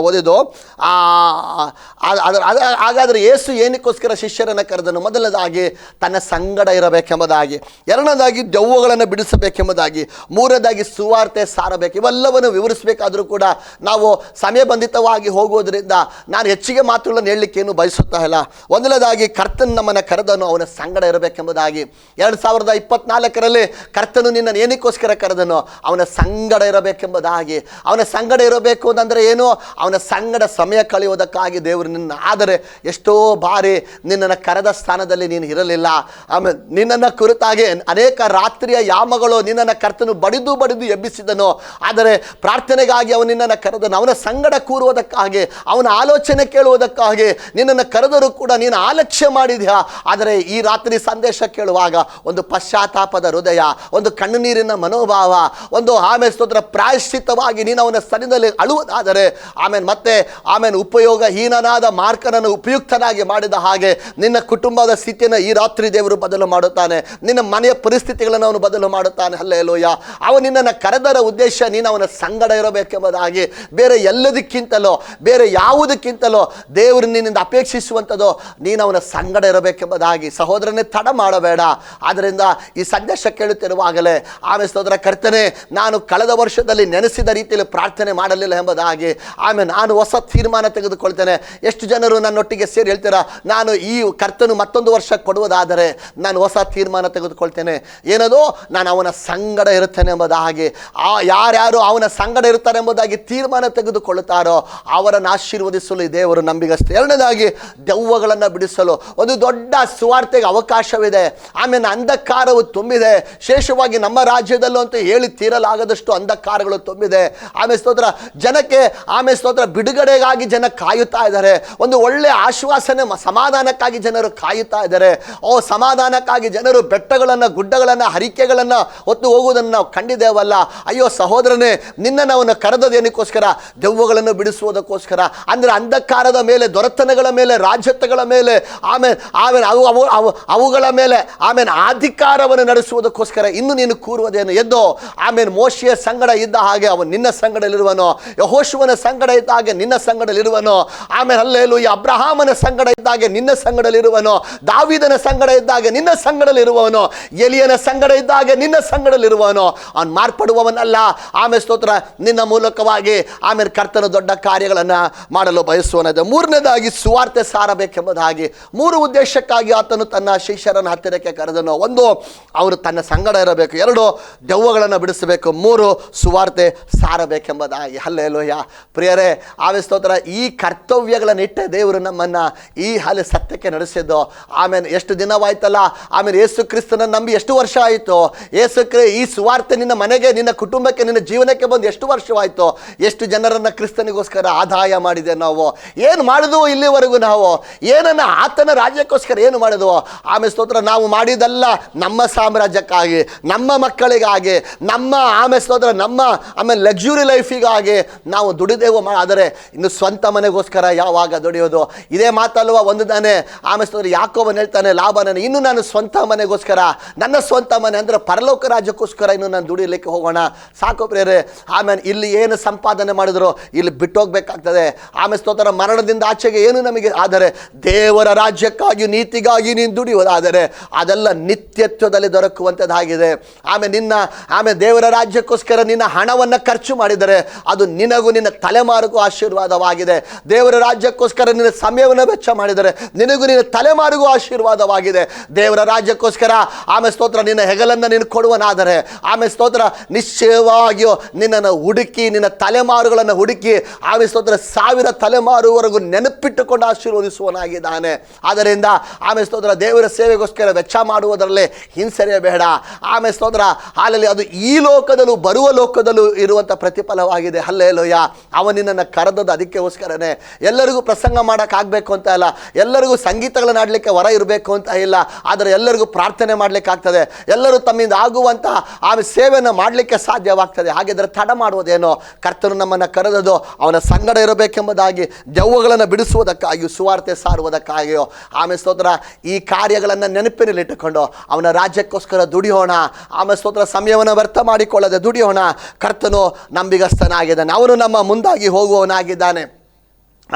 ಅದ- ಹಾಗಾದರೆ ಯೇಸು ಏನಕ್ಕೋಸ್ಕರ ಶಿಷ್ಯರನ್ನು ಕರೆದನು? ಮೊದಲನೇದಾಗಿ, ತನ್ನ ಸಂಗಡ ಇರಬೇಕೆಂಬುದಾಗಿ. ಎರಡನೇದಾಗಿ ದೆವ್ವಗಳನ್ನು ಬಿಡಿಸಬೇಕೆಂಬುದಾಗಿ, ಮೂರನೇದಾಗಿ ಸುವಾರ್ತೆ ಸಾರಬೇಕು. ಇವೆಲ್ಲವನ್ನು ವಿವರಿಸಬೇಕಾದರೂ ಕೂಡ ನಾವು ಸಮಯಬಂಧಿತವಾಗಿ ಹೋಗುವುದರಿಂದ ನಾನು ಹೆಚ್ಚಿಗೆ ಮಾತುಗಳನ್ನು ಹೇಳಲಿಕ್ಕೇನು ಬಯಸುತ್ತಾ ಇಲ್ಲ. ಒಂದನೇದಾಗಿ ಕರ್ತನ್ ನಮ್ಮನ್ನು ಕರೆದನು, ಅವನ ಸಂಗಡ ಇರಬೇಕೆಂಬುದಾಗಿ. ಎರಡು ಸಾವಿರದ ಇಪ್ಪತ್ನಾಲ್ಕರಲ್ಲಿ ಕರ್ತನು ನಿನ್ನನ್ನು ಏನಕ್ಕೋಸ್ಕರ ಕರೆದನು? ಅವನ ಸಂಗಡ ಇರಬೇಕೆಂಬುದಾಗಿ. ಅವನ ಸಂಗಡ ಇರಬೇಕು ಅಂತಂದರೆ ಏನು? ಅವನ ಸಂಗಡ ಸಮಯ ಕಳೆಯುವುದಕ್ಕಾಗಿ ದೇವರು ನಿನ್ನ, ಆದರೆ ಎಷ್ಟೋ ಬಾರಿ ನಿನ್ನನ್ನು ಕರೆದ ಸ್ಥಾನದಲ್ಲಿ ನೀನು ಇರಲಿಲ್ಲ. ಆಮೇಲೆ ನಿನ್ನನ್ನು ಕುರಿತಾಗಿ ಅನೇಕ ರಾತ್ರಿಯ ಯಾಮಗಳು ನಿನ್ನನ್ನು ಕರ್ತನು ಬಡಿದು ಬಡಿದು ಎಬ್ಬಿಸಿದನು. ಆದರೆ ಪ್ರಾರ್ಥನೆಗಾಗಿ ಅವನು ನಿನ್ನನ್ನು ಕರೆದನು ಅವನ ಸಂಗಡ ಕೂರುವುದಕ್ಕಾಗಿ, ಅವನ ಆಲೋಚನೆ ಕೇಳುವುದಕ್ಕಾಗಿ ನಿನ್ನನ್ನು ಕರೆದರೂ ಕೂಡ ನೀನು ಆಲಕ್ಷ್ಯ ಮಾಡಿದ್ಯಾ? ಆದರೆ ಈ ರಾತ್ರಿ ಸಂದೇಶ ಕೇಳುವಾಗ ಒಂದು ಪಶ್ಚಾತ್ತಾಪದ ಹೃದಯ, ಒಂದು ಕಣ್ಣುನೀರಿನ ಮನೋಭಾವ, ಒಂದು ಆಮೇಲೆ ಸ್ತೋತ್ರ ಪ್ರಾಯಶ್ಚಿತವಾಗಿ ನೀನು ಅವನ ಸ್ಥಳದಲ್ಲಿ ಅಳುವುದಾದರೆ ಆಮೇಲೆ ಮತ್ತೆ ಆಮೇಲೆ ಉಪಯೋಗಹೀನನಾದ ಮಾರ್ಕನನ್ನು ಉಪಯುಕ್ತನಾಗಿ ಮಾಡಿದ ಹಾಗೆ ನಿನ್ನ ಕುಟುಂಬದ ಸ್ಥಿತಿಯನ್ನು ಈ ರಾತ್ರಿ ದೇವರು ಬದಲು ಮಾಡುತ್ತಾನೆ. ನಿನ್ನ ಮನೆಯ ಪರಿಸ್ಥಿತಿಗಳನ್ನು ಅವನು ಬದಲು ಮಾಡುತ್ತಾನೆ. ಅಲ್ಲೇ ಲೋಯ ಅವ ನಿನ್ನನ್ನು ಕರೆದರ ಉದ್ದೇಶ ನೀನು ಅವನ ಸಂಗಡ ಇರಬೇಕೆಂಬುದಾಗಿ. ಬೇರೆ ಎಲ್ಲದಕ್ಕಿಂತಲೋ, ಬೇರೆ ಯಾವುದಕ್ಕಿಂತಲೋ ದೇವರು ನಿನ್ನಿಂದ ಅಪೇಕ್ಷಿಸುವಂಥದ್ದು ನೀನು ಅವನ ಸಂಗಡ ಇರಬೇಕೆಂಬುದಾಗಿ. ಸಹೋದರನೇ, ತಡ ಮಾಡಬೇಡ. ಆದ್ದರಿಂದ ಈ ಸಂದೇಶ ಕೇಳುತ್ತಿರುವಾಗಲೇ ಆಮೇಲೆ ಸಹೋದರ ಕರ್ತನೆ, ನಾನು ಕಳೆದ ವರ್ಷದಲ್ಲಿ ನೆನೆಸಿದ ರೀತಿಯಲ್ಲಿ ಪ್ರಾರ್ಥನೆ ಮಾಡಲಿಲ್ಲ ಎಂಬುದಾಗಿ. ಆಮೇಲೆ ನಾನು ಹೊಸ ತೀರ್ಮಾನ ತೆಗೆದುಕೊಳ್ತೇನೆ. ಎಷ್ಟು ಜನರು ನನ್ನೊಟ್ಟಿಗೆ ಸೇರಿ ಹೇಳ್ತೀರಾ? ನಾನು ಈ ಕರ್ತನು ಮತ್ತೊಂದು ವರ್ಷ ಕೊಡುವುದಾದರೆ ನಾನು ಹೊಸ ತೀರ್ಮಾನ ತೆಗೆದುಕೊಳ್ತೇನೆ. ಏನದು? ನಾನು ಅವನ ಸಂಗಡ ಇರುತ್ತೇನೆ ಎಂಬುದಾಗಿ ಆ ಯಾರ್ಯಾರು ಅವನ ಸಂಗಡ ಇರ್ತಾರೆ ಎಂಬುದಾಗಿ ತೀರ್ಮಾನ ತೆಗೆದುಕೊಳ್ಳುತ್ತಾರೋ ಅವರನ್ನು ಆಶೀರ್ವದಿಸಲು ಈ ದೇವರು ನಂಬಿಗಷ್ಟೇ ಎರಡನೇದಾಗಿ, ದೆವ್ವಗಳನ್ನು ಬಿಡಿಸಲು. ಒಂದು ದೊಡ್ಡ ಸುವಾರ್ತೆಗೆ ಅವಕಾಶವಿದೆ. ಆಮೇಲೆ ಅಂಧಕಾರವು ತುಂಬಿದೆ. ವಿಶೇಷವಾಗಿ ನಮ್ಮ ರಾಜ್ಯದಲ್ಲೂ ಅಂತೂ ಹೇಳಿ ತೀರಲಾಗದಷ್ಟು ಅಂಧಕಾರಗಳು ತುಂಬಿದೆ. ಆಮೇಲೆ ಸ್ತೋತ್ರ, ಜನಕ್ಕೆ, ಆಮೇಲೆ ಸ್ತೋತ್ರ, ಬಿಡುಗಡೆಗಾಗಿ ಜನ ಕಾಯುತ್ತಾ ಇದ್ದಾರೆ. ಒಂದು ಒಳ್ಳೆ ಆಶ್ವಾಸನೆ ಸಮಾಧಾನಕ್ಕಾಗಿ ಜನರು ಕಾಯುತ್ತಾ ಇದ್ದಾರೆ. ಓ, ಸಮಾಧಾನಕ್ಕಾಗಿ ಜನರು ಬೆಟ್ಟಗಳನ್ನು, ಗುಡ್ಡಗಳನ್ನು ಹರಿಕೆಗಳನ್ನು ಹೊತ್ತು ಹೋಗುವುದನ್ನು ನಾವು ಕಂಡಿದ್ದೇವಲ್ಲ. ಅಯ್ಯೋ ಸಹೋದರನೇ ನಿನ್ನನ್ನು ಅವನು ಕರೆದದೇನಕ್ಕೋಸ್ಕರ ದೆವ್ವಗಳನ್ನು ಬಿಡಿಸುವುದಕ್ಕೋಸ್ಕರ. ಅಂದರೆ ಅಂಧಕಾರದ ಮೇಲೆ, ದೊರೆತನಗಳ ಮೇಲೆ ರಾಜ್ಯತ್ವಗಳ ಮೇಲೆ, ಆಮೇಲೆ ಆಮೇಲೆ ಅವು ಅವು ಅವು, ಅವುಗಳ ಮೇಲೆ, ಆಮೇಲೆ ಅಧಿಕಾರವನ್ನು ನಡೆಸುವುದಕ್ಕೋಸ್ಕರ ಇನ್ನು ನೀನು ಕೂರುವುದೇನು? ಎದ್ದು, ಆಮೇಲೆ ಮೋಶಿಯ ಸಂಗಡ ಇದ್ದ ಹಾಗೆ ಅವನು ನಿನ್ನ ಸಂಗಡಲಿರುವನು ಯಹೋಶುವನ ಸಂಗಡ ಇದ್ದ ಹಾಗೆ ನಿನ್ನ ಸಂಗಡಲಿರುವನು ಆಮೇಲೆ ಅಲ್ಲೇಲು ಈ ಅಬ್ರಹಾಮನ ಸಂಗಡ ಇದ್ದಾಗೆ ನಿನ್ನ ಸಂಗಡಲಿರುವನು ದಾವಿದನ ಸಂಗಡ ಇದ್ದಾಗೆ ನಿನ್ನ ಸಂಗಡಲಿರುವವನು ಎಲಿಯನ ಸಂಗಡ ಇದ್ದಾಗೆ ನಿನ್ನ ಸಂಗಡಲ್ಲಿರುವವನು. ಅವನು ಮಾರ್ಪಡುವವನಲ್ಲ. ಆಮೇಲೆ ಸ್ತೋತ್ರ, ನಿನ್ನ ಮೂಲಕವಾಗಿ ಆಮೇಲೆ ಕರ್ತನ ದೊಡ್ಡ ಕಾರ್ಯಗಳನ್ನು ಮಾಡಲು ಬಯಸುವನದು. ಮೂರನೇದಾಗಿ ಸುವಾರ್ತೆ ಸಾರಬೇಕೆಂಬುದಾಗಿ. ಮೂರು ಉದ್ದೇಶಕ್ಕಾಗಿ ಆತನು ತನ್ನ ಶಿಷ್ಯರನ್ನು ಹತ್ತಿರಕ್ಕೆ ಕರೆದನು. ಒಂದು, ಅವರು ತನ್ನ ಸಂಗಡ ಇರಬೇಕು. ಎರಡು, ದೆವ್ವಗಳನ್ನು ಬಿಡಿಸಬೇಕು. ಮೂರು, ಸುವಾರ್ತೆ ಸಾರಬೇಕೆಂಬುದಾಗಿ. ಅಲ್ಲೇ ಲೋಯ್ಯ ಪ್ರಿಯರೇ, ಆಮೇಲೆ ಸ್ತೋತ್ರ, ಈ ಕರ್ತವ್ಯಗಳನ್ನು ಇಟ್ಟೆ ದೇವರು ನಮ್ಮನ್ನು ಈ ಹಲೆ ಸತ್ಯಕ್ಕೆ ನಡೆಸಿದ್ದು. ಆಮೇಲೆ ಎಷ್ಟು ದಿನವಾಯ್ತಲ್ಲ? ಆಮೇಲೆ ಯೇಸು ಕ್ರಿಸ್ತನ ನಂಬಿ ಎಷ್ಟು ವರ್ಷ ಆಯಿತು? ಏಸಕ್ರೆ ಈ ಸುವಾರ್ತೆ ನಿನ್ನ ಮನೆಗೆ, ನಿನ್ನ ಕುಟುಂಬಕ್ಕೆ, ನಿನ್ನ ಜೀವನಕ್ಕೆ ಬಂದು ಎಷ್ಟು ವರ್ಷವಾಯಿತು? ಎಷ್ಟು ಜನರನ್ನು ಕ್ರಿಸ್ತನಿಗೋಸ್ಕರ ಆದಾಯ ಮಾಡಿದೆ ನಾವು? ಏನು ಮಾಡಿದವು ಇಲ್ಲಿವರೆಗೂ ನಾವು? ಏನನ್ನ ಆತನ ರಾಜ್ಯಕ್ಕೋಸ್ಕರ ಏನು ಮಾಡಿದವು ಆಮೇಲೆ ಸ್ತೋತ್ರ, ನಾವು ಮಾಡಿದಲ್ಲ ನಮ್ಮ ಸಾಮ್ರಾಜ್ಯಕ್ಕಾಗಿ, ನಮ್ಮ ಮಕ್ಕಳಿಗಾಗಿ, ನಮ್ಮ ಆಮೇಲೆ ಸ್ತೋತ್ರ, ನಮ್ಮ ಆಮೇಲೆ ಲಕ್ಸುರಿ ಲೈಫಿಗಾಗಿ ನಾವು ದುಡಿದೇವು. ಆದರೆ ಇನ್ನು ಸ್ವಂತ ಮನೆಗೋಸ್ಕರ ಯಾವಾಗ ದುಡಿಯೋದು? ಇದೇ ಮಾತಲ್ವ ಒಂದು ತಾನೆ ಆಮೇಲೆ ಸ್ತೋತ್ರ, ಯಾಕೋಬನ್ ಹೇಳ್ತಾನೆ ಲಾಭನ ಇನ್ನು ನಾನು ಸ್ವಂತ ಮನೆಗೋಸ್ಕರ, ನನ್ನ ಸ್ವಂತ ಮನೆ ಅಂದರೆ ಪರಲೋಕ ರಾಜ್ಯಕ್ಕೋಸ್ಕರ ಇನ್ನು ನಾನು ದುಡಿಯಲಿಕ್ಕೆ ಹೋಗೋಣ. ಸಾಕು ಪ್ರೇರೆ ಆಮೇಲೆ ಇಲ್ಲಿ ಏನು ಸಂಪಾದನೆ ಮಾಡಿದ್ರು ಇಲ್ಲಿ ಬಿಟ್ಟೋಗ್ಬೇಕಾಗ್ತದೆ. ಆಮೇಲೆ ಸ್ತೋತ್ರ, ಮರಣದಿಂದ ಆಚೆಗೆ ಏನು ನಮಗೆ ಆದರೆ ದೇವರ ರಾಜ್ಯಕ್ಕಾಗಿ, ನೀತಿಗಾಗಿ ನೀನು ದುಡಿಯೋದಾದರೆ ಅದೆಲ್ಲ ನಿತ್ಯತ್ವದಲ್ಲಿ ದೊರಕುವಂಥದ್ದಾಗಿದೆ ಆಮೇಲೆ ನಿನ್ನ ಆಮೇಲೆ ದೇವರ ರಾಜ್ಯಕ್ಕೋಸ್ಕರ ನಿನ್ನ ಹಣವನ್ನು ಖರ್ಚು ಮಾಡಿದರೆ ಅದು ನಿನಗೂ ನಿನ್ನ ತಲೆಮಾರಿಗೂ ಆಶೀರ್ವಾದವಾಗಿದೆ. ದೇವರ ರಾಜ್ಯಕ್ಕೋಸ್ಕರ ನಿನ್ನ ಸಮಯವನ್ನು ವೆಚ್ಚ ಮಾಡಿದರೆ ನಿನಗೂ ನಿನ್ನ ತಲೆಮಾರಿಗೂ ಆಶೀರ್ವಾದವಾಗಿದೆ. ದೇವರ ರಾಜ್ಯಕ್ಕೋಸ್ಕರ ಆಮೇಲೆ ಸ್ತೋತ್ರ ನಿನ್ನ ಹೆಗಲನ್ನು ನೀನು ಕೊಡುವನಾದರೆ ಆಮೇಲೆ ಸ್ತೋತ್ರ, ನಿಶ್ಚಯವಾಗಿಯೋ ನಿನ್ನನ್ನು ಹುಡುಕಿ, ನಿನ್ನ ತಲೆಮಾರುಗಳನ್ನು ಹುಡುಕಿ ಆಮೇಲೆ ಸ್ತೋತ್ರ, ಸಾವಿರ ತಲೆಮಾರುವರೆಗೂ ನೆನಪಿಟ್ಟುಕೊಂಡು ಆಶೀರ್ವದಿಸುವನಾಗಿದ್ದಾನೆ ಆದ್ದರಿಂದ ಆಮೇಲೆ ಸ್ತೋತ್ರ, ದೇವರ ಸೇವೆಗೋಸ್ಕರ ವೆಚ್ಚ ಮಾಡುವುದರಲ್ಲೇ ಹಿಂಸರಿಯಬೇಡ ಆಮೇಲೆ ಸ್ತೋತ್ರ, ಹಾಲಲ್ಲಿ ಅದು ಈ ಲೋಕದಲ್ಲೂ, ಬರುವ ಲೋಕದಲ್ಲೂ ಇರುವಂಥ ಪ್ರತಿಫಲವಾಗಿದೆ. ಅಲ್ಲೇ ಲೋಯ ಅವನಿನನ್ನು ಕರೆದದ್ದು ಅದಕ್ಕೋಸ್ಕರನೇ. ಎಲ್ಲರಿಗೂ ಪ್ರಸಂಗ ಮಾಡೋಕ್ಕಾಗಬೇಕು ಅಂತ ಅಲ್ಲ. ಎಲ್ಲರಿಗೂ ಸಂಗೀತಗಳನ್ನು ಆಡಲಿಕ್ಕೆ ವರ ಇರಬೇಕು ಅಂತ ಇಲ್ಲ. ಆದರೆ ಎಲ್ಲರಿಗೂ ಪ್ರಾರ್ಥನೆ ಮಾಡಲಿಕ್ಕೆ ಆಗ್ತದೆ ಎಲ್ಲರೂ ತಮ್ಮಿಂದ ಆಗುವಂತಹ ಆ ಸೇವೆಯನ್ನು ಮಾಡಲಿಕ್ಕೆ ಸಾಧ್ಯವಾಗ್ತದೆ. ಹಾಗಿದ್ರೆ ತಡ ಮಾಡುವುದೇನೋ ಕರ್ತನು ನಮ್ಮನ್ನು ಕರೆದದು ಅವನ ಸಂಗಡ ಇರಬೇಕೆಂಬುದಾಗಿ ದೆವ್ವಗಳನ್ನು ಬಿಡಿಸುವುದಕ್ಕಾಗಿಯೂ, ಸುವಾರ್ತೆ ಸಾರುವುದಕ್ಕಾಗಿಯೋ ಆಮೇಲೆ ಸ್ತೋತ್ರ ಈ ಕಾರ್ಯಗಳನ್ನು ನೆನಪಿನಲ್ಲಿಟ್ಟುಕೊಂಡು ಅವನ ರಾಜ್ಯಕ್ಕೋಸ್ಕರ ದುಡಿಯೋಣ ಆಮೇಲೆ ಸ್ತೋತ್ರ ಸಮಯವನ್ನು ವ್ಯರ್ಥ ಮಾಡಿಕೊಳ್ಳದೆ ದುಡಿಯೋಣ. ಕರ್ತನು ನಂಬಿಗಸ್ತನಾಗಿದ್ದಾನೆ ಅವನು ನಮ್ಮ ಮುಂದಾಗಿ ಹೋಗುವವನಾಗಿದ್ದಾನೆ.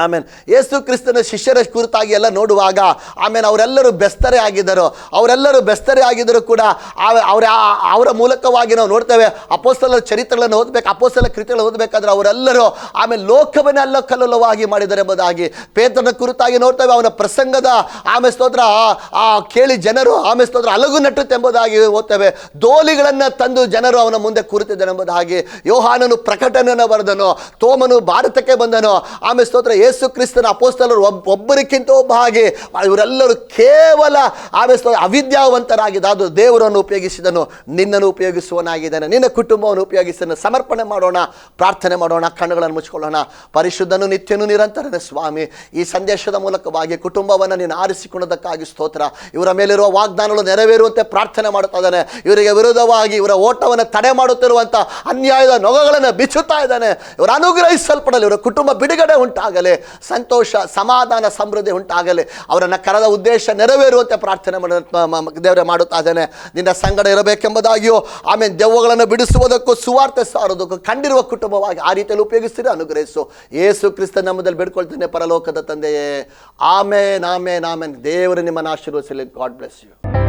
ಆಮೇಲೆ ಯೇಸು ಕ್ರಿಸ್ತನ ಶಿಷ್ಯರ ಕುರಿತಾಗಿ ಎಲ್ಲ ನೋಡುವಾಗ ಆಮೇಲೆ ಅವರೆಲ್ಲರೂ ಬೆಸ್ತರೇ ಆಗಿದ್ದರು. ಅವರೆಲ್ಲರೂ ಬೆಸ್ತರೇ ಆಗಿದ್ದರೂ ಕೂಡ ಅವರ ಅವರ ಮೂಲಕವಾಗಿ ನಾವು ನೋಡ್ತೇವೆ ಅಪೋಸ್ತಲ ಚರಿತ್ರೆಗಳನ್ನು ಓದಬೇಕು ಅಪೋಸ್ತಲ ಕೃತಿಗಳನ್ನು ಓದಬೇಕಾದ್ರೆ ಅವರೆಲ್ಲರೂ ಆಮೇಲೆ ಲೋಕವನ್ನೆಲ್ಲ ಕಲ್ಲುಲವಾಗಿ ಮಾಡಿದ್ದಾರೆ ಎಂಬುದಾಗಿ ಪೇತನ ಕುರಿತಾಗಿ ನೋಡ್ತೇವೆ, ಅವನ ಪ್ರಸಂಗದ ಆಮೇಲೆ ಸ್ತೋತ್ರ ಕೇಳಿ ಜನರು ಆಮೇಲೆ ಸ್ತೋತ್ರ ಅಲಗು ನಟ್ಟುತ್ತೆಂಬುದಾಗಿ ಓದ್ತೇವೆ, ದೋಲಿಗಳನ್ನು ತಂದು ಜನರು ಅವನ ಮುಂದೆ ಕೂರುತ್ತಿದ್ದನೆಂಬುದಾಗಿ ಯೋಹಾನನು ಪ್ರಕಟಣೆಯನ್ನು ಬರೆದನು, ತೋಮನು ಭಾರತಕ್ಕೆ ಬಂದನು ಆಮೇಲೆ ಸ್ತೋತ್ರ ಯೇಸು ಕ್ರಿಸ್ತನ ಅಪೋಸ್ತಲರು ಒಬ್ಬ ಒಬ್ಬರಿಗಿಂತ ಒಬ್ಬ ಹಾಗೆ, ಇವರೆಲ್ಲರೂ ಕೇವಲ ಆವೇಶ ಸ್ತೋತ್ರ ಅವಿದ್ಯಾವಂತರಾಗಿದ್ದ ಅದು ದೇವರನ್ನು ಉಪಯೋಗಿಸಿದನು, ನಿನ್ನನ್ನು ಉಪಯೋಗಿಸುವನಾಗಿದ್ದಾನೆ ನಿನ್ನ ಕುಟುಂಬವನ್ನು ಉಪಯೋಗಿಸಿದನು, ಸಮರ್ಪಣೆ ಮಾಡೋಣ, ಪ್ರಾರ್ಥನೆ ಮಾಡೋಣ, ಕಣ್ಣುಗಳನ್ನು ಮುಚ್ಕೊಳ್ಳೋಣ ಪರಿಶುದ್ಧನು ನಿತ್ಯನು ನಿರಂತರನೇ ಸ್ವಾಮಿ, ಈ ಸಂದೇಶದ ಮೂಲಕವಾಗಿ ಕುಟುಂಬವನ್ನು ನೀನು ಆರಿಸಿಕೊಳ್ಳೋದಕ್ಕಾಗಿ ಸ್ತೋತ್ರ, ಇವರ ಮೇಲಿರುವ ವಾಗ್ದಾನಗಳು ನೆರವೇರುವಂತೆ ಪ್ರಾರ್ಥನೆ ಮಾಡುತ್ತಾ ಇದ್ದಾನೆ, ಇವರಿಗೆ ವಿರೋಧವಾಗಿ ಇವರ ಓಟವನ್ನು ತಡೆ ಮಾಡುತ್ತಿರುವಂಥ ಅನ್ಯಾಯದ ನೊಗಗಳನ್ನು ಬಿಚ್ಚುತ್ತಾ ಇದ್ದಾನೆ, ಇವರು ಅನುಗ್ರಹಿಸಲ್ಪಡಲಿ, ಇವರ ಕುಟುಂಬ ಬಿಡುಗಡೆ ಉಂಟಾಗಲಿ ಸಂತೋಷ, ಸಮಾಧಾನ, ಸಮೃದ್ಧಿ ಉಂಟಾಗಲಿ. ಅವರನ್ನು ಕರೆದ ಉದ್ದೇಶ ನೆರವೇರುವಂತೆ ಪ್ರಾರ್ಥನೆ ಮಾಡ ದೇವರೇ ಮಾಡುತ್ತಾ ಇದ್ದಾನೆ ನಿನ್ನ ಸಂಗಡ ಇರಬೇಕೆಂಬುದಾಗಿಯೂ ಆಮೇಲೆ ದೆವ್ವಗಳನ್ನು ಬಿಡಿಸುವುದಕ್ಕೂ, ಸುವಾರ್ತೆ ಸಾರೋದಕ್ಕೂ ಕಂಡಿರುವ ಕುಟುಂಬವಾಗಿ ಆ ರೀತಿಯಲ್ಲಿ ಉಪಯೋಗಿಸ್ತೀರಿ? ಅನುಗ್ರಹಿಸು. ಯೇಸು ಕ್ರಿಸ್ತ ನಮ್ಮದಲ್ಲಿ ಬಿಡ್ಕೊಳ್ತೇನೆ, ಪರಲೋಕದ ತಂದೆಯೇ. ಆಮೇನ್ ಆಮೇನ್ ಆಮೇನ್. ದೇವರು ನಿಮ್ಮನ್ನು ಆಶೀರ್ವದಿಸಲಿ. God bless you